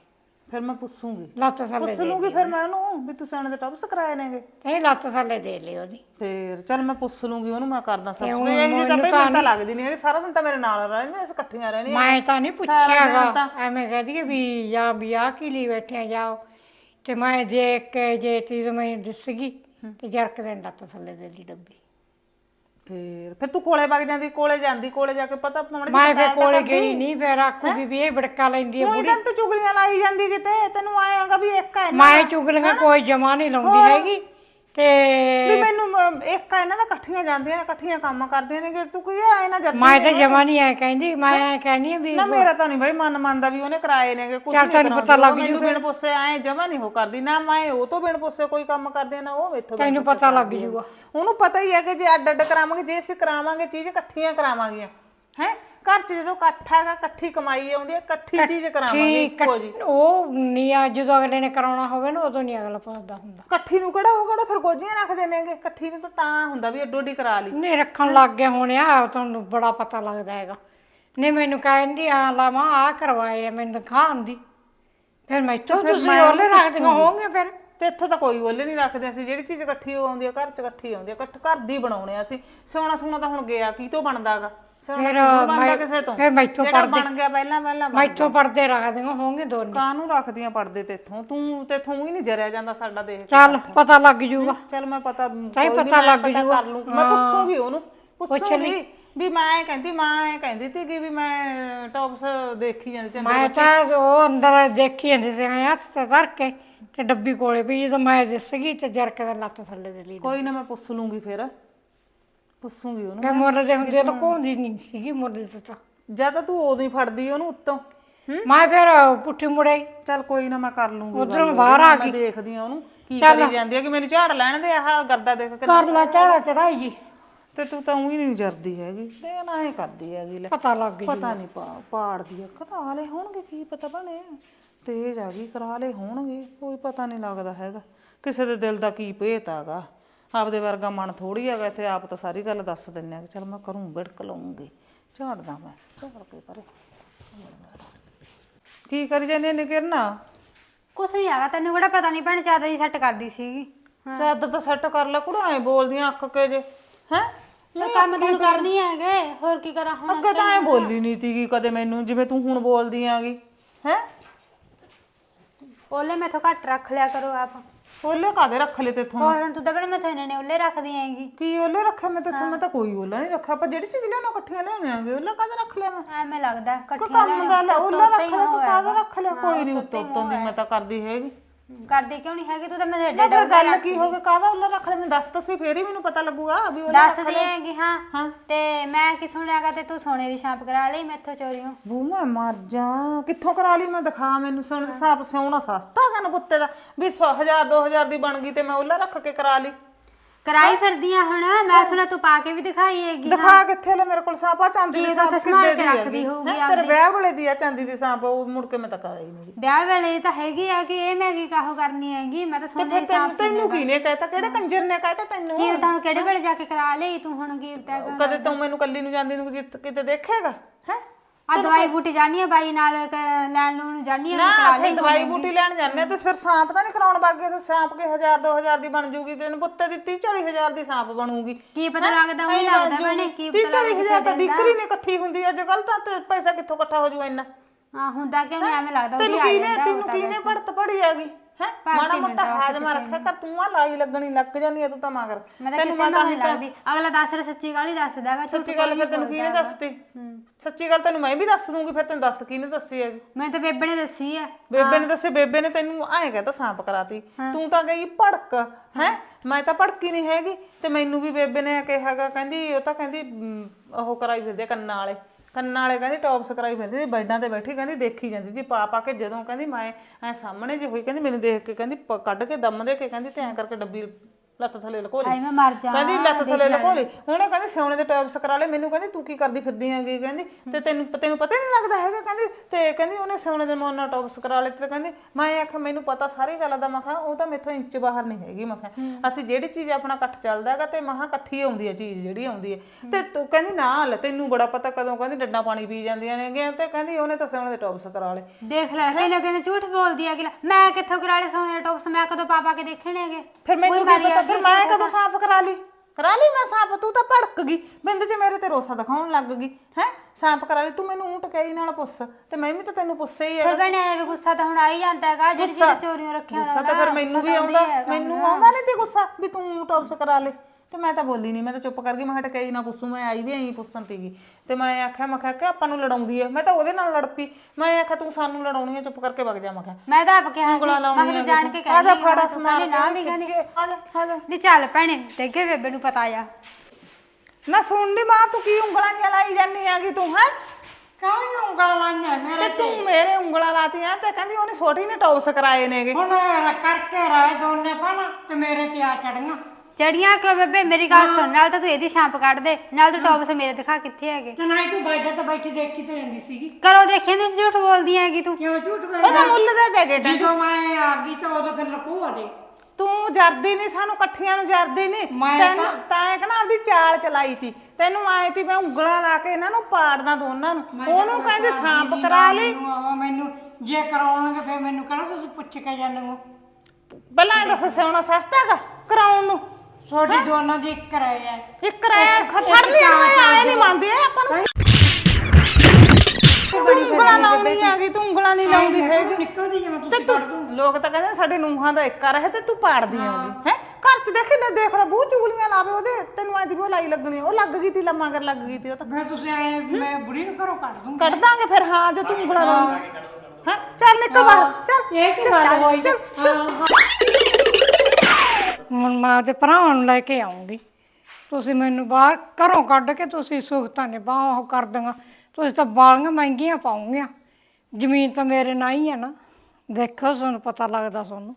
[SPEAKER 2] ਫਿਰ ਮੈਂ ਪੁੱਛੂਗੀ।
[SPEAKER 3] ਲੱਤ ਥੱਲੇ
[SPEAKER 2] ਪੁੱਛ
[SPEAKER 3] ਦੇ
[SPEAKER 2] ਲੂਗੀ ਫਿਰ ਮੈਂ ਉਹਨੂੰ ਵੀ ਤੂੰ ਸੋਨੇ ਦੇ ਟੌਪਸ ਕਰਾਏ ਨੇਗੇ।
[SPEAKER 3] ਨਹੀਂ ਲੱਤ ਥੱਲੇ ਦੇ ਲਈ ਉਹਦੀ।
[SPEAKER 2] ਫੇਰ ਚੱਲ ਮੈਂ ਪੁੱਛ ਲੂੰਗੀ ਉਹਨੂੰ ਮੈਂ ਕਰਦਾ ਸਭ ਕੁਝ ਇਹ ਜੀ ਤਾਂ ਮੈਨੂੰ ਤਾਂ ਲੱਗਦੀ ਨਹੀਂ ਹੈਗੀ ਸਾਰਾ ਦਿਨ ਤਾਂ ਮੇਰੇ ਨਾਲ ਰਹਿੰਦੇ ਅਸੀਂ ਇਕੱਠੀਆਂ ਰਹਿਣੀਆਂ।
[SPEAKER 3] ਮੈਂ ਤਾਂ ਨਹੀਂ ਪੁੱਛਿਆਗਾ। ਐਵੇਂ ਕਹਿ ਦਈਏ ਵੀ ਜਾਂ ਵੀ ਆ ਕੀ ਲਈ ਬੈਠੇ ਆ ਜਾਓ ਤੇ ਮੈਂ ਦੇਖ ਕੇ ਜੇ ਚੀਜ਼ ਮੈਨੂੰ ਦਿਸ ਗਈ ਤੇ ਜਰਕ ਦੇ ਲੱਤ ਥੱਲੇ ਦੇ ਲਈ ਡੱਬੀ।
[SPEAKER 2] ਫੇਰ ਫਿਰ ਤੂੰ ਕੋਲੇ ਵਗ ਜਾਂਦੀ ਕੋਲੇ ਜਾਂਦੀ ਕੋਲੇ ਜਾ ਕੇ ਪਤਾ ਪਾਉਣ
[SPEAKER 3] ਮੈਂ ਫੇ ਕੋਲੇ ਗਈ ਨਹੀਂ। ਫੇਰ ਆਖੂਗੀ ਵੀ ਇਹ ਬੜਕਾ ਲੈਂਦੀ ਹੈ
[SPEAKER 2] ਦਿਨ ਤੂੰ ਚੁਗਲੀਆਂ ਲਾਈ ਜਾਂਦੀ ਕਿਤੇ ਤੈਨੂੰ ਆਏਗਾ ਵੀ ਇੱਕ ਹੈ ਨਾ।
[SPEAKER 3] ਮੈਂ ਚੁਗਲੀਆਂ ਕੋਈ ਜਮਾ ਨਹੀਂ ਲਾਉਂਦੀ ਹੈਗੀ। ਤੇ
[SPEAKER 2] ਵੀ ਮੈਨੂੰ ਮ- ਇੱਕ ਆ ਇਹਨਾਂ ਦਾ ਇਕੱਠੀਆਂ ਜਾਂਦੀਆਂ ਨੇ ਇਕੱਠੀਆਂ ਕੰਮ ਕਰਦੀਆਂ ਨੇ ਕਿ ਤੂੰ ਕੀ ਆਏ ਨਾ ਜਦ
[SPEAKER 3] ਮੈਂ ਤਾਂ ਜਮਾ ਨਹੀਂ ਐ ਕਹਿੰਦੀ ਮੈਂ ਐ ਕਹਿੰਦੀ ਆ ਵੀ
[SPEAKER 2] ਨਾ ਮੇਰਾ ਤਾਂ ਨਹੀਂ ਬਈ ਮਨ ਮੰਨਦਾ ਵੀ ਉਹਨੇ ਕਰਾਏ ਨੇਗੇ ਕੁਝ
[SPEAKER 3] ਚੱਲ
[SPEAKER 2] ਨਹੀਂ
[SPEAKER 3] ਤੈਨੂੰ ਪਤਾ ਲੱਗ
[SPEAKER 2] ਮੈਨੂੰ ਬਿਨ ਪੁੱਛੇ ਆਏ ਜਮਾ ਨਹੀਂ ਹੋ ਕਰਦੀ ਨਾ ਮੈਂ ਉਹ ਤੋਂ ਬਿਨ ਪੁੱਛੇ ਕੋਈ ਕੰਮ ਕਰਦੀ ਨਾ ਉਹ ਮੇਥੋਂ ਬਿਨ
[SPEAKER 3] ਤੈਨੂੰ ਪਤਾ ਲੱਗ ਜੂਗਾ।
[SPEAKER 2] ਉਹਨੂੰ ਪਤਾ ਹੀ ਹੈ ਕਿ ਜੇ ਅੱਡ ਅੱਡ ਕਰਾਵਾਂਗੇ ਜੇ ਅਸੀਂ ਕਰਾਵਾਂਗੇ ਚੀਜ਼ ਇਕੱਠੀਆਂ ਕਰਾਵਾਂਗੀਆਂ। ਹੈ? ਘਰ 'ਚ ਜਦੋਂ ਇਕੱਠਾ ਹੈਗਾ ਇਕੱਠੀ ਕਮਾਈ ਆਉਂਦੀ ਹੈ ਇਕੱਠੀ ਚੀਜ਼ ਕਰਾਵਾਂਗੇ
[SPEAKER 3] ਠੀਕ
[SPEAKER 2] ਇੱਕੋ ਜੀ
[SPEAKER 3] ਉਹ ਨਹੀਂ ਆ ਜਦੋਂ ਅਗਲੇ ਨੇ ਕਰਾਉਣਾ ਹੋਵੇ ਨਾ ਉਦੋਂ ਨਹੀਂ ਅਗਲਾ ਪੁੱਛਦਾ ਹੁੰਦਾ।
[SPEAKER 2] ਇਕੱਠੀ ਨੂੰ ਕਿਹੜਾ ਉਹ ਕਿਹੜਾ ਫਿਰ ਗੋਜੀਆਂ ਰੱਖਦੇ ਨੇਗੇ? ਇਕੱਠੀ ਨੂੰ ਤਾਂ ਤਾਂ ਹੁੰਦਾ ਵੀ ਅੱਡੋ ਅੱਡੀ ਕਰਾ ਲਈ।
[SPEAKER 3] ਨਹੀਂ ਰੱਖਣ ਲੱਗ ਗਏ ਹੋਣੇ ਆ ਤੁਹਾਨੂੰ ਬੜਾ ਪਤਾ ਲੱਗਦਾ ਹੈਗਾ। ਨਹੀਂ ਮੈਨੂੰ ਕਹਿੰਦੀ ਆ ਲਾਵਾਂ ਆ ਕਰਵਾਏ ਆ ਮੈਨੂੰ ਖਾਣ ਦੀ। ਫਿਰ ਮੈਥੋਂ ਤੁਸੀਂ ਉਹਲੇ ਰੱਖਦੀਆਂ ਹੋਵੋਗੇ ਫਿਰ।
[SPEAKER 2] ਤੇ ਇੱਥੇ ਤਾਂ ਕੋਈ ਓਲੇ ਨਹੀਂ ਰੱਖਦੇ ਅਸੀਂ। ਜਿਹੜੀ ਚੀਜ਼ ਇਕੱਠੀ ਉਹ ਆਉਂਦੀ ਆ ਘਰ 'ਚ ਇਕੱਠੀ ਆਉਂਦੀ ਇਕੱਠ ਘਰ ਦੀ ਬਣਾਉਣੇ ਆ ਅਸੀਂ। ਸੋਨਾ ਸੋਨਾ ਤਾਂ ਹੁਣ ਗਿਆ ਕੀ ਤੋਂ ਬਣਦਾਗਾ
[SPEAKER 3] ਫਿਰ ਮੈਂ-
[SPEAKER 2] ਕਿਸੇ ਤੋਂ?
[SPEAKER 3] ਫਿਰ ਮੈਥੋਂ
[SPEAKER 2] ਜਿਹੜਾ ਬਣ ਗਿਆ ਪਹਿਲਾਂ ਪਹਿਲਾਂ ਬਣ
[SPEAKER 3] ਮੈਥੋਂ ਪਰਦੇ ਰੱਖਦੀਆਂ ਹੋਵੋਗੇ ਦੋਨੇ
[SPEAKER 2] ਕਾਹਨੂੰ ਰੱਖਦੀਆਂ ਪੜਦੇ ਤੇਥੋਂ ਤੂੰ ਤੇਥੋਂ ਹੀ ਨਹੀਂ ਜਰਿਆ ਜਾਂਦਾ ਸਾਡਾ ਦੇਖ ਕੇ
[SPEAKER 3] ਚੱਲ ਪਤਾ ਲੱਗ ਜੂਗਾ।
[SPEAKER 2] ਚੱਲ ਮੈਂ ਪਤਾ ਕੋਈ ਨੀ,
[SPEAKER 3] ਪਤਾ
[SPEAKER 2] ਮੈਂ
[SPEAKER 3] ਲੱਗ ਜੂਗਾ।
[SPEAKER 2] ਕਰ ਲੂੰ। ਮੈਂ ਪੁੱਛੂਗੀ ਉਹਨੂੰ। ਪੁੱਛੂਗੀ ਵੀ ਮੈਂ ਐਂ ਕਹਿੰਦੀ ਮਾਂ ਐਂ ਕਹਿੰਦੀ ਤੀ ਕਿ ਵੀ ਮੈਂ ਟੌਪਸ ਦੇਖੀ ਜਾਂਦੀ ਤੇ
[SPEAKER 3] ਮੈਂ ਤਾਂ ਉਹ ਅੰਦਰ ਦੇਖੀ ਜਾਂਦੀ ਸੀ ਹੱਥ ਤੇ ਧਰ ਕੇ ਤੇ ਡੱਬੀ ਕੋਲੇ ਵੀ ਜਦੋਂ ਮੈਂ ਦਿਸ ਗਈ ਤੇ ਜਰਕ ਦੇ ਲੱਤ ਥੱਲੇ ਦੇ ਲਈ
[SPEAKER 2] ਕੋਈ ਨਾ ਮੈਂ ਪੁੱਛ ਲੂੰਗੀ ਫਿਰ। ਪੁੱਛੂਗੀ ਉਹਨੂੰ
[SPEAKER 3] ਮੈਂ ਮੁੱਲ ਦੇ ਹੁੰਦੇ ਤਾਂ ਕੋਂਦੀ ਨਹੀਂ ਸੀਗੀ ਮੁੱਲ ਦੇ ਤਾਂ।
[SPEAKER 2] ਜਾਂ ਤਾਂ ਤੂੰ ਉਦੋਂ ਹੀ ਫੜਦੀ ਉਹਨੂੰ ਉੱਤੋਂ।
[SPEAKER 3] ਮੈਂ ਫਿਰ ਪੁੱਠੀ ਮੁੜਾਈ
[SPEAKER 2] ਚੱਲ ਕੋਈ ਨਾ ਮੈਂ ਕਰ ਲੂੰਗੀ
[SPEAKER 3] ਉਧਰੋਂ ਬਾਹਰ ਆ
[SPEAKER 2] ਮੈਂ ਦੇਖਦੀ ਆ ਉਹਨੂੰ ਕੀ ਕਰੀ ਜਾਂਦੀ ਆ ਕਿ ਮੈਨੂੰ ਝਾੜ ਲੈਣ ਦੇ ਆਹ ਗਰਦਾ ਦੇਖ ਕੇ
[SPEAKER 3] ਕਰ ਲੈ ਝਾੜਾ ਚੜਾਈ ਜੀ।
[SPEAKER 2] ਤੇ ਤੂੰ ਤਾਂ ਉਹੀ ਨਹੀਂ ਜਰਦੀ ਹੈਗੀ ਤੇ ਨਾ ਐ ਕਰਦੀ ਹੈਗੀ ਲੈ।
[SPEAKER 3] ਪਤਾ ਲੱਗ ਗਈ।
[SPEAKER 2] ਪਤਾ ਨਹੀਂ ਪਾ ਪਾੜਦੀ ਆ ਕਰਾ ਲੈ ਹੋਣਗੇ ਕੀ ਪਤਾ ਬਣੇ। ਤੇਜ ਆ ਗਈ ਕਰਾ ਲੈ ਹੋਣਗੇ ਕੋਈ ਪਤਾ ਨਹੀਂ ਲੱਗਦਾ ਹੈਗਾ। ਕਿਸੇ ਦੇ ਦਿਲ ਦਾ ਕੀ ਭੇਤ ਆਗਾ ਆਪਦੇ ਵਰਗਾ ਮਨ ਥੋੜੀ ਹੈਗਾ ਇੱਥੇ ਆਪ ਤਾਂ ਸਾਰੀ ਗੱਲ ਦੱਸ ਦਿੰਨੇ ਆ ਕਿ ਚਲ ਮੈਂ ਕਰੂੰ ਬਿੜਕ ਲਾਉਂਗੀ ਝਾੜਦਾ ਮੈਂ ਝਾੜ ਕੇ ਪਰੇ। ਕੀ ਕਰੀ ਜਾਂਦੀ ਨੇ ਕਿਰਨਾ?
[SPEAKER 1] ਕੁਛ ਨਹੀਂ ਹੈਗਾ ਤੈਨੂੰ ਕਿਹੜਾ ਪਤਾ ਨਹੀਂ ਭੈਣ ਚਾਦਰ ਜੀ ਸੈੱਟ ਕਰਦੀ ਸੀਗੀ।
[SPEAKER 2] ਚਾਦਰ ਤਾਂ ਸੈੱਟ ਕਰ ਲੈ ਕੁੜਾ ਐ ਬੋਲਦੀਆਂ ਅੱਕ ਕੇ ਜੇ ਹੈ?
[SPEAKER 1] ਪਰ ਕੰਮ ਤੈਨੂੰ ਕਰਨੀ ਹੈਗੇ ਹੋਰ ਕੀ ਕਰਾਂ ਹੁਣ
[SPEAKER 2] ਅੱਗੇ ਤਾਂ ਐ ਬੋਲੀ ਨਹੀਂ ਤੀਗੀ ਕਦੇ ਮੈਨੂੰ ਜਿਵੇਂ ਤੂੰ ਹੁਣ ਬੋਲਦੀ ਆਗੀ ਹੈ?
[SPEAKER 1] ਓਲੇ ਮੈਥੋਂ ਘੱਟ ਰੱਖ ਲਿਆ ਕਰੋ ਆਪ।
[SPEAKER 2] ਓਲੇ ਕਾਦੇ ਰੱਖ ਲਏ ਤੇਥੋਂ?
[SPEAKER 1] ਹੋਰ ਹੁਣ ਤੂੰ ਤਾਂ ਕਿਹੜਾ ਮੈਥੋਂ ਇੰਨੇ ਨੇ ਓਲੇ ਰੱਖਦੀ ਆਂਗੀ
[SPEAKER 2] ਕੀ ਓਲੇ ਰੱਖਿਆ? ਮੈਂ ਤੇਥੋਂ ਮੈਂ ਤਾਂ ਕੋਈ ਓਲਾ ਨਹੀਂ ਰੱਖਿਆ। ਆਪਾਂ ਜਿਹੜੀ ਚੀਜ਼ ਲਿਆਉਣਾ ਇਕੱਠੀਆਂ ਲਿਆਵਾਂਗੇ ਓਲਾ ਕਾਦੇ ਰੱਖ ਲਿਆ ਮੈਂ?
[SPEAKER 1] ਐਵੇਂ ਲੱਗਦਾ
[SPEAKER 2] ਕੋਈ
[SPEAKER 1] ਇਕੱਠੀਆਂ
[SPEAKER 2] ਕੰਮ ਦਾ ਲੈ ਓਲਾ ਰੱਖ ਲਿਆ ਕੋਈ
[SPEAKER 1] ਹੋਇਆ
[SPEAKER 2] ਕਾਦਾ ਰੱਖ ਲਿਆ? ਕੋਈ ਨਹੀਂ ਉੱਤੋਂ ਉੱਤੋਂ ਦੀ ਮੈਂ ਤਾਂ ਕਰਦੀ ਹੈਗੀ।
[SPEAKER 1] ਕਰਦੀ ਕਿਉਂ ਨਹੀਂ ਹੈਗੀ? ਤੂੰ ਤਾਂ ਮੇਰੇ
[SPEAKER 2] ਨਾ ਫਿਰ ਗੱਲ ਕੀ ਹੋ ਗਿਆ ਕਾਦਾ ਓਲਾ ਰੱਖ ਮੈਨੂੰ ਦੱਸ ਤਾਂ ਸੀ ਫੇਰ ਹੀ ਮੈਨੂੰ ਪਤਾ ਲੱਗੂਗਾ। ਵੀ ਓਲਾ
[SPEAKER 1] ਦੱਸਦੀ ਹੈਗੀ ਹਾਂ।
[SPEAKER 2] ਹਾਂ।
[SPEAKER 1] ਤੇ ਮੈਂ ਕੀ ਸੁਣਿਆਗਾ ਤੇ ਤੂੰ ਸੋਨੇ ਦੀ ਛਾਪ ਕਰਾ ਲਈ ਮੈਥੋਂ ਚੋਰੀਆਂ
[SPEAKER 2] ਬੂ ਮੈਂ ਮਰ ਜਾ। ਕਿੱਥੋਂ ਕਰਾ ਲਈ? ਮੈਂ ਦਿਖਾ ਮੈਨੂੰ ਸੁਣ ਹਿਸਾਬ ਸਿਉਣਾ ਸਸਤਾ ਕਨ ਕੁੱਤੇ ਦਾ। ਵੀ 1000 2000 ਦੀ ਬਣ ਗਈ ਤੇ ਮੈਂ ਓਲਾ ਰੱਖ ਕੇ ਕਰਾ ਲਈ।
[SPEAKER 1] ਕਰਾਈ ਫਿਰਦੀਆਂ ਹੁਣ ਮੈਂ ਸੁਣਿਆ ਤੂੰ ਪਾ ਕੇ ਵੀ ਦਿਖਾਈ ਹੈਗੀ
[SPEAKER 2] ਦਿਖਾ ਕਿੱਥੇ ਲੈ ਮੇਰੇ ਕੋਲ ਸਾਪਾ ਚਾਂਦੀ ਦੀ ਸਾਪ
[SPEAKER 1] ਤਾਂ
[SPEAKER 2] ਕਿੱਦੇ
[SPEAKER 1] ਸੰਭਾਲ ਕੇ
[SPEAKER 2] ਦੀ
[SPEAKER 1] ਰੱਖਦੀ
[SPEAKER 2] ਹੈਗੀ?
[SPEAKER 1] ਹੋਊਗੀ
[SPEAKER 2] ਹੈਂ, ਤੇਰੇ ਵਿਆਹ ਵੇਲੇ ਦੀ ਆ ਚਾਂਦੀ ਦੀ ਸਾਪ ਉਹ ਮੁੜ ਕੇ ਮੈਂ ਤਾਂ ਕਰਾਈ ਨਹੀਂ
[SPEAKER 1] ਵਿਆਹ ਵੇਲੇ ਤਾਂ ਹੈਗੀ ਆ ਕਿ ਇਹ ਮੈਂ ਕੀ ਕਾਹੋ ਕਰਨੀ ਹੈਗੀ ਮੈਂ ਤਾਂ ਸੋਨੇ
[SPEAKER 2] ਫਿਰ
[SPEAKER 1] ਦੀ
[SPEAKER 2] ਤੈਨੂੰ ਕੀ ਨੇ ਕਹਿਤਾ? ਕਿਹੜੇ ਕੰਜਰ ਨੇ ਕਹਿਤਾ ਤੈਨੂੰ?
[SPEAKER 1] ਕੀ ਤਾਂ ਹੁਣ ਕਿਹੜੇ ਵੇਲੇ ਜਾ ਕੇ ਕਰਾ ਲਈ ਤੂੰ ਹੁਣ ਕੀ
[SPEAKER 2] ਕਦੇ ਤੂੰ ਮੈਨੂੰ ਕੱਲੀ ਨੂੰ ਜਾਂਦੀ ਨੂੰ ਕਿਤੇ- ਕਿਤੇ ਦੇਖੇਗਾ? ਹੈ?
[SPEAKER 1] ਆ ਦਵਾਈ ਬੂਟੀ ਜਾਣੀ ਆ ਬਾਈ ਨਾਲ ਕ- ਲੈਣ ਨੂੰ ਜਾਣੀ ਆ
[SPEAKER 2] ਨਾ
[SPEAKER 1] ਕਰਾ
[SPEAKER 2] ਫਿਰ
[SPEAKER 1] ਲਈ
[SPEAKER 2] ਦਵਾਈ ਬੂਟੀ ਲੈਣ ਜਾਂਦੇ ਆ ਤੇ ਫਿਰ ਸਾਂਪ ਤਾਂ ਨਹੀਂ ਕਰਾਉਣ ਬਾਗੇ ਤੇ ਸਾਂਪ ਕੇ 1000 2000 ਦੀ ਬਣ ਜੂਗੀ ਤੈਨੂੰ ਪੁੱਤੇ ਦੀ 30 40000 ਦੀ ਸਾਂਪ ਬਣੂਗੀ।
[SPEAKER 1] ਕੀ ਪਤਾ ਲੱਗਦਾ ਉਹ ਲੱਗਦਾ ਭੈਣੇ ਕੀ
[SPEAKER 2] 30
[SPEAKER 1] ਪਤਾ ਲੱਗਦਾ
[SPEAKER 2] 40000 ਤਾਂ ਡਿਕਰੀ ਨੇ ਇਕੱਠੀ ਹੁੰਦੀ ਅੱਜ ਕੱਲ ਤਾਂ ਤੇ ਪੈਸਾ ਕਿੱਥੋਂ ਇਕੱਠਾ ਹੋ ਜੂ ਇੰਨਾ?
[SPEAKER 1] ਹਾਂ ਹੁੰਦਾ ਕਿਉਂ ਨਹੀਂ ਐਵੇਂ ਲੱਗਦਾ ਉਹਦੀ
[SPEAKER 2] ਤੈਨੂੰ
[SPEAKER 1] ਆ
[SPEAKER 2] ਕਿਹਨੇ
[SPEAKER 1] ਜਾਂਦਾ
[SPEAKER 2] ਤੈਨੂੰ ਕਿਹਨੇ ਪੜਤ ਪੜੀ ਹੈਗੀ? ਹੈ? ਮਾੜਾ ਮੋਟਾ ਹਾਜ਼ਮਾ ਰੱਖਿਆ ਕਰ ਤੂੰ ਆ ਲਾਈ ਲੱਗਣੀ ਲੱਗ ਜਾਂਦੀ ਆ ਤੂੰ ਤਾਂ ਮਗਰ।
[SPEAKER 1] ਮੈਂ ਤਾਂ ਕਿਸੇ ਨੂੰ ਨਹੀਂ ਲੱਗਦੀ। ਅਗਲਾ ਦੱਸ ਰਿਹਾ ਸੱਚੀ ਗੱਲ ਹੀ ਦੱਸਦਾਗਾ
[SPEAKER 2] ਸੱਚੀ ਗੱਲ ਫਿਰ ਤੈਨੂੰ ਕਿਹਨੇ ਦੱਸਤੀ? ਸੱਚੀ ਗੱਲ ਤੈਨੂੰ ਮੈਂ ਵੀ ਦੱਸ ਦੂੰਗੀ ਫਿਰ ਤੈਨੂੰ ਦੱਸ ਕਿਹਨੇ ਦੱਸੀ ਹੈਗੀ?
[SPEAKER 1] ਮੈਂ ਤਾਂ ਬੇਬੇ ਨੇ ਦੱਸੀ ਆ।
[SPEAKER 2] ਬੇਬੇ ਨੇ ਦੱਸੇ ਬੇਬੇ ਨੇ ਤੈਨੂੰ ਐਂ ਕਹਤਾ ਸਾਂਪ ਕਰਾਤੀ। ਤੂੰ ਤਾਂ ਗਈ ਭੜਕ ਹੈ? ਮੈਂ ਤਾਂ ਭੜਕੀ ਨਹੀਂ ਹੈਗੀ ਤੇ ਮੈਨੂੰ ਵੀ ਬੇਬੇ ਨੇ ਕਿਹਾਗਾ ਕਹਿੰਦੀ ਉਹ ਤਾਂ ਕਹਿੰਦੀ ਮ, ਉਹ ਕਰਾਈ ਫਿਰਦੇ ਕੰਨਾਂ ਵਾਲੇ। ਕੰਨਾਂ ਵਾਲੇ ਕਹਿੰਦੀ ਟੌਪਸ ਕਰਾਈ ਫਿਰਦੀ ਸੀ ਬੈਡਾਂ ਤੇ ਬੈਠੀ ਕਹਿੰਦੀ ਦੇਖੀ ਜਾਂਦੀ ਸੀ ਪਾ ਪਾ ਕੇ ਜਦੋਂ ਕਹਿੰਦੀ ਮੈਂ ਐ ਸਾਹਮਣੇ ਜੇ ਹੋਈ ਕਹਿੰਦੀ ਮੈਨੂੰ ਦੇਖ ਕੇ ਕਹਿੰਦੀ ਪ- ਕੱਢ ਕੇ ਦਮ ਦੇ ਕੇ ਕਹਿੰਦੀ ਤੇ ਐਂ ਕਰਕੇ ਡੱਬੀ ਲੱਤ ਥੱਲੇ ਲਕੋ ਲਈ
[SPEAKER 1] ਮੈਂ ਮਰ ਜਾ
[SPEAKER 2] ਕਹਿੰਦੀ ਲੱਤ ਥੱਲੇ ਲਕੋ ਲਈ ਉਹਨੇ ਕਹਿੰਦੀ ਸੋਨੇ ਦੇ ਟੌਪਸ ਕਰਾ ਲਏ। ਮੈਨੂੰ ਕਹਿੰਦੀ ਤੂੰ ਕੀ ਕਰਦੀ ਫਿਰਦੀ ਹੈਗੀ? ਕਹਿੰਦੀ ਤੇ ਤੈਨੂੰ ਤੈਨੂੰ ਪਤਾ ਨਹੀਂ ਲੱਗਦਾ ਹੈਗਾ? ਕਹਿੰਦੀ ਤੇ ਕਹਿੰਦੀ ਉਹਨੇ ਸੋਨੇ ਦੇ ਮੋਨਾ ਟੌਪਸ ਕਰਾ ਲਏ ਤੇ ਕਹਿੰਦੀ ਮੈਂ ਆਖਿਆ ਮੈਨੂੰ ਪਤਾ ਸਾਰੀ ਗੱਲ ਦਾ। ਮੈਂ ਕਿਹਾ ਉਹ ਤਾਂ ਮੈਥੋਂ ਇੰਚ ਬਾਹਰ ਨਹੀਂ ਹੈਗੀ। ਮੈਂ ਕਿਹਾ ਅਸੀਂ ਜਿਹੜੀ ਚੀਜ਼ ਆਪਣਾ ਇਕੱਠ ਚੱਲਦਾ ਹੈਗਾ ਤੇ ਮਹਾ ਇਕੱਠੀ ਆਉਂਦੀ ਹੈ ਚੀਜ਼ ਜਿਹੜੀ ਆਉਂਦੀ ਹੈ। ਤੇ ਤੂੰ ਕਹਿੰਦੀ ਨਾ ਲੈ ਤੈਨੂੰ ਬੜਾ ਪਤਾ ਕਦੋਂ ਕਹਿੰਦੀ ਡੱਡਾ ਪਾਣੀ ਪੀ ਜਾਂਦੀਆਂ ਨੇਗੀਆਂ ਤੇ ਕਹਿੰਦੀ ਉਹਨੇ ਤਾਂ ਸੋਨੇ ਦੇ ਟੌਪਸ ਕਰਾ ਲਏ।
[SPEAKER 1] ਦੇਖ ਲੈ ਕਿ ਲਗੇ ਨੇ ਝੂਠ ਬੋਲਦੀ ਆ ਕਿ ਮੈਂ ਕਿੱਥੋਂ ਕਰਾ ਲਏ ਸੋਨੇ ਦੇ ਟੌਪਸ? ਮੈਂ ਕਦੋਂ ਪਾ ਪਾ ਕੇ ਦੇਖਣੇਗੇ
[SPEAKER 2] ਫਿਰ ਮੈਨੂੰ ਕੀ ਪਤਾ ਫਿਰ ਮੈਂ ਕਦੋਂ ਸਾਫ਼ ਕਰਾ ਲਈ? ਕਰਾ ਲਈ ਮੈਂ ਸਾਫ਼? ਤੂੰ ਤਾਂ ਭੜਕ ਗਈ। ਬਿੰਦ ਚ ਮੇਰੇ ਤੇ ਰੋਸਾ ਦਿਖਾਉਣ ਲੱਗ ਗਈ। ਹੈ? ਸਾਫ਼ ਕਰਾ ਲਈ। ਤੂੰ ਮੈਨੂੰ ਊਂਟ ਕਹੀ ਨਾਲ ਪੁੱਛ। ਤੇ ਮੈਂ ਵੀ ਤਾਂ ਤੈਨੂੰ ਪੁੱਛੇ ਹੀ
[SPEAKER 1] ਫਿਰ ਬਣੇ ਐਵੇਂ ਗੁੱਸਾ ਤਾਂ ਹੁਣ ਆ ਹੀ ਜਾਂਦਾ ਹੈਗਾ। ਜਿਹੜੀ ਜਿਹੜੀ ਚੋਰੀਆਂ ਰੱਖਿਆ
[SPEAKER 2] ਗੁੱਸਾ ਤਾਂ ਫਿਰ ਮੈਨੂੰ ਵੀ ਆਉਂਦਾ। ਮੈਨੂੰ ਆਉਂਦਾ ਨਹੀਂ ਤੇ ਗੁੱਸਾ ਵੀ ਤੂੰ ਟੌਪਸ ਕਰਾ ਲੈ। ਤੇ ਮੈਂ ਤਾਂ ਬੋਲੀ ਨਹੀਂ ਮੈਂ ਤਾਂ ਚੁੱਪ ਕਰ ਗਈ ਮੈਂ ਕਿਹਾ ਟਕਈ ਨਾ ਪੁੱਛੂ ਮੈਂ ਆਈ ਵੀ ਐਂ ਪੁੱਛਣ ਤੀਗੀ ਤੇ ਮੈਂ ਆਖਿਆ ਮੈਂ ਕਿਹਾ ਕਿ ਆਪਾਂ ਨੂੰ ਲੜਾਉਂਦੀ ਐ? ਮੈਂ ਤਾਂ ਉਹਦੇ ਨਾਲ ਲੜ ਪਈ। ਮੈਂ ਆਖਿਆ ਤੂੰ ਸਾਨੂੰ ਲੜਾਉਣੀ ਐ ਚੁੱਪ ਕਰਕੇ ਵਗ ਜਾ ਮੈਂ ਕਿਹਾ।
[SPEAKER 1] ਮੈਂ ਤਾਂ ਆਪ ਕਿਹਾ ਸੀ
[SPEAKER 2] ਉਂਗਲਾਂ
[SPEAKER 1] ਮੈਂ
[SPEAKER 2] ਲਾਉਣੀਆਂ
[SPEAKER 1] ਕਿਹਾ ਜਾਣ ਕੇ
[SPEAKER 2] ਆ
[SPEAKER 1] ਕਹਿੰਦੀ
[SPEAKER 2] ਫੜਾ
[SPEAKER 1] ਤੂੰ
[SPEAKER 2] ਸਮਾਨ
[SPEAKER 1] ਨਾ ਵੀ ਕਹਿੰਦੀ
[SPEAKER 2] ਆ ਆ
[SPEAKER 1] ਨਹੀਂ ਚੱਲ ਭੈਣੇ ਤੇ ਅੱਗੇ ਬੇਬੇ ਨੂੰ ਪਤਾ ਆ।
[SPEAKER 2] ਨਾ ਸੁਣ ਲਈ ਮਾਂ ਤੂੰ ਕੀ ਉਂਗਲਾਂ ਜਿਹਾ ਲਾਈ ਜਾਂਦੀ ਹੈਗੀ ਤੂੰ ਹੈ?
[SPEAKER 3] ਕਾਹਦੀਆਂ ਉਂਗਲਾਂ ਲਾਈਆਂ ਮੇਰੇ
[SPEAKER 2] ਤੇ ਤੂੰ? ਮੇਰੇ ਉਂਗਲਾਂ ਲਾਤੀਆਂ ਤੇ ਕਹਿੰਦੀ ਉਹਨੇ ਛੋਟੀ ਨੇ ਟੌਪਸ ਕਰਾਏ ਨੇਗੇ।
[SPEAKER 3] ਹੁਣ ਕਰਕੇ ਰਾਏ ਦੋਨੇ ਪਾਣਾ ਤੇ ਮੇਰੇ ਤੇ ਆ ਚੜੀਆਂ।
[SPEAKER 1] ਚੜੀਆਂ ਕਿਉਂ ਬੇਬੇ? ਮੇਰੀ ਗੱਲ ਸੁਣ ਨਾਲ ਤਾਂ ਤੂੰ ਇਹਦੀ ਛਾਂਪ ਕੱਢ ਦੇ। ਨਾਲ ਤੂੰ ਟੌਪਸ ਮੇਰੇ ਦਿਖਾ ਕਿੱਥੇ ਹੈਗੇ।
[SPEAKER 3] ਤੇ ਨਾ ਹੀ ਤੂੰ ਬੈਠੇ ਤੇ ਬੈਠੀ ਦੇਖੀ ਤੇ ਜਾਂਦੀ ਸੀਗੀ।
[SPEAKER 1] ਕਰੋ ਦੇਖਿਆ ਨਹੀਂ ਝੂਠ ਬੋਲਦੀ ਹੈਗੀ ਤੂੰ?
[SPEAKER 3] ਕਿਉਂ ਝੂਠ ਬੋਲ
[SPEAKER 2] ਉਹਦਾ ਮੁੱਲ ਦੇ ਦੇਗੇ
[SPEAKER 3] ਜਦੋਂ ਮੈਂ ਆ ਗਈ ਤਾਂ ਉਦੋਂ ਫਿਰ ਲਕੋ ਦੇ।
[SPEAKER 2] ਤੂੰ ਜਰਦੀ ਨਹੀਂ ਸਾਨੂੰ ਇਕੱਠੀਆਂ ਨੂੰ ਜਰਦੀ ਨਹੀਂ।
[SPEAKER 3] ਮੈਂ
[SPEAKER 2] ਤੈਨੂੰ ਤਾਂ ਇਹ ਕਹਣਾ ਆਪਦੀ ਚਾਲ ਚਲਾਈ ਤੀ। ਤੈਨੂੰ ਆਏ ਤੀ ਮੈਂ ਉਂਗਲਾਂ ਲਾ ਕੇ ਇਹਨਾਂ ਨੂੰ ਪਾੜਦਾ ਦੋਨਾਂ ਨੂੰ। ਉਹਨੂੰ ਕਹਿੰਦੇ ਸਾਂਪ ਕਰਾ ਲਈ।
[SPEAKER 3] ਮੈਨੂੰ ਆਵਾ ਮੈਨੂੰ। ਜੇ ਕਰਾਉਣਗੇ ਫਿਰ ਮੈਨੂੰ ਕਹਿਣਾ ਤੁਸੀਂ ਪੁੱਛ ਕੇ ਹੋ।
[SPEAKER 2] ਪਹਿਲਾਂ ਇਹ ਦੱਸ ਸਸਤਾ ਕਰਾਉਣ ਨੂੰ।
[SPEAKER 3] ਤੁਹਾਡੀ ਦੋਨਾਂ ਦੀ ਇੱਕ ਰਾਏ ਹੈ।
[SPEAKER 2] ਇੱਕ ਕਰਾਇਆ ਖ- ਫੜ ਲਿਆ ਆਏ ਨਹੀਂ ਮੰਨਦੇ ਆ ਆਪਾਂ ਨੂੰ ਤੂੰ ਉਂਗਲਾਂ ਲਾਉਣੀ ਆ ਗਈ ਤੂੰ ਉਂਗਲਾਂ ਨਹੀਂ ਲਾਉਂਦੀ ਹੈਗੀ।
[SPEAKER 3] ਨਿਕਲਦੀ ਜਿਵੇਂ
[SPEAKER 2] ਤੇ
[SPEAKER 3] ਤੁਸੀਂ
[SPEAKER 2] ਤੂੰ ਲੋਕ ਤਾਂ ਕਹਿੰਦੇ ਸਾਡੇ ਨੂੰਹਾਂ ਦਾ ਇੱਕਾ ਰਹੇ ਤੇ ਤੂੰ ਪਾੜਦੀ ਆਂਗੀ ਹੈ? ਘਰ ਚ ਦੇਖੀ ਲੈ ਦੇਖ ਲੈ ਬਹੁਤ ਚੁਗਲੀਆਂ ਲਾਵੇ ਉਹਦੇ ਤੈਨੂੰ ਐ ਦੀ ਉਹ ਲਾਈ ਲੱਗਣੀ ਉਹ ਲੱਗ ਗਈ ਤੀ ਲੰਮਾ ਕਰ ਲੱਗ ਗਈ ਤੀ ਉਹ ਤਾਂ।
[SPEAKER 3] ਫਿਰ ਤੁਸੀਂ ਆਏ ਮੈਂ ਬੁੜੀ ਨੂੰ ਘਰੋਂ ਕੱਢ ਦੂੰਗੀ।
[SPEAKER 2] ਕੱਢ ਦਾਂਗੇ ਫਿਰ ਹਾਂ ਜੇ ਤੂੰ ਉਂਗਲਾਂ ਲਾਉਣੀ। ਹਾਂ? ਚੱਲ ਨਿਕਲ ਬਾਹਰ ਚੱਲ।
[SPEAKER 3] ਇਹ ਕੀ ਗੱਲ ਹੋਈ ਹੁਣ ਮੈਂ ਤੇ ਭਰਾਵਾਂ ਨੂੰ ਲੈ ਕੇ ਆਉਂਗੀ। ਤੁਸੀਂ ਮੈਨੂੰ ਬਾਹਰ ਘਰੋਂ ਕੱਢ ਕੇ ਤੁਸੀਂ ਸੁਖਤਾ ਨੇ ਬਾਹ ਉਹ ਕਰ ਦਾਂਗਾ ਤੁਸੀਂ ਤਾਂ ਬਾਲੀਆਂ ਮਹਿੰਗੀਆਂ ਪਾਉਂਗੀਆਂ। ਜ਼ਮੀਨ ਤਾਂ ਮੇਰੇ ਨਾਲ ਹੀ ਹੈ ਨਾ। ਦੇਖੋ, ਤੁਹਾਨੂੰ ਪਤਾ ਲੱਗਦਾ ਤੁਹਾਨੂੰ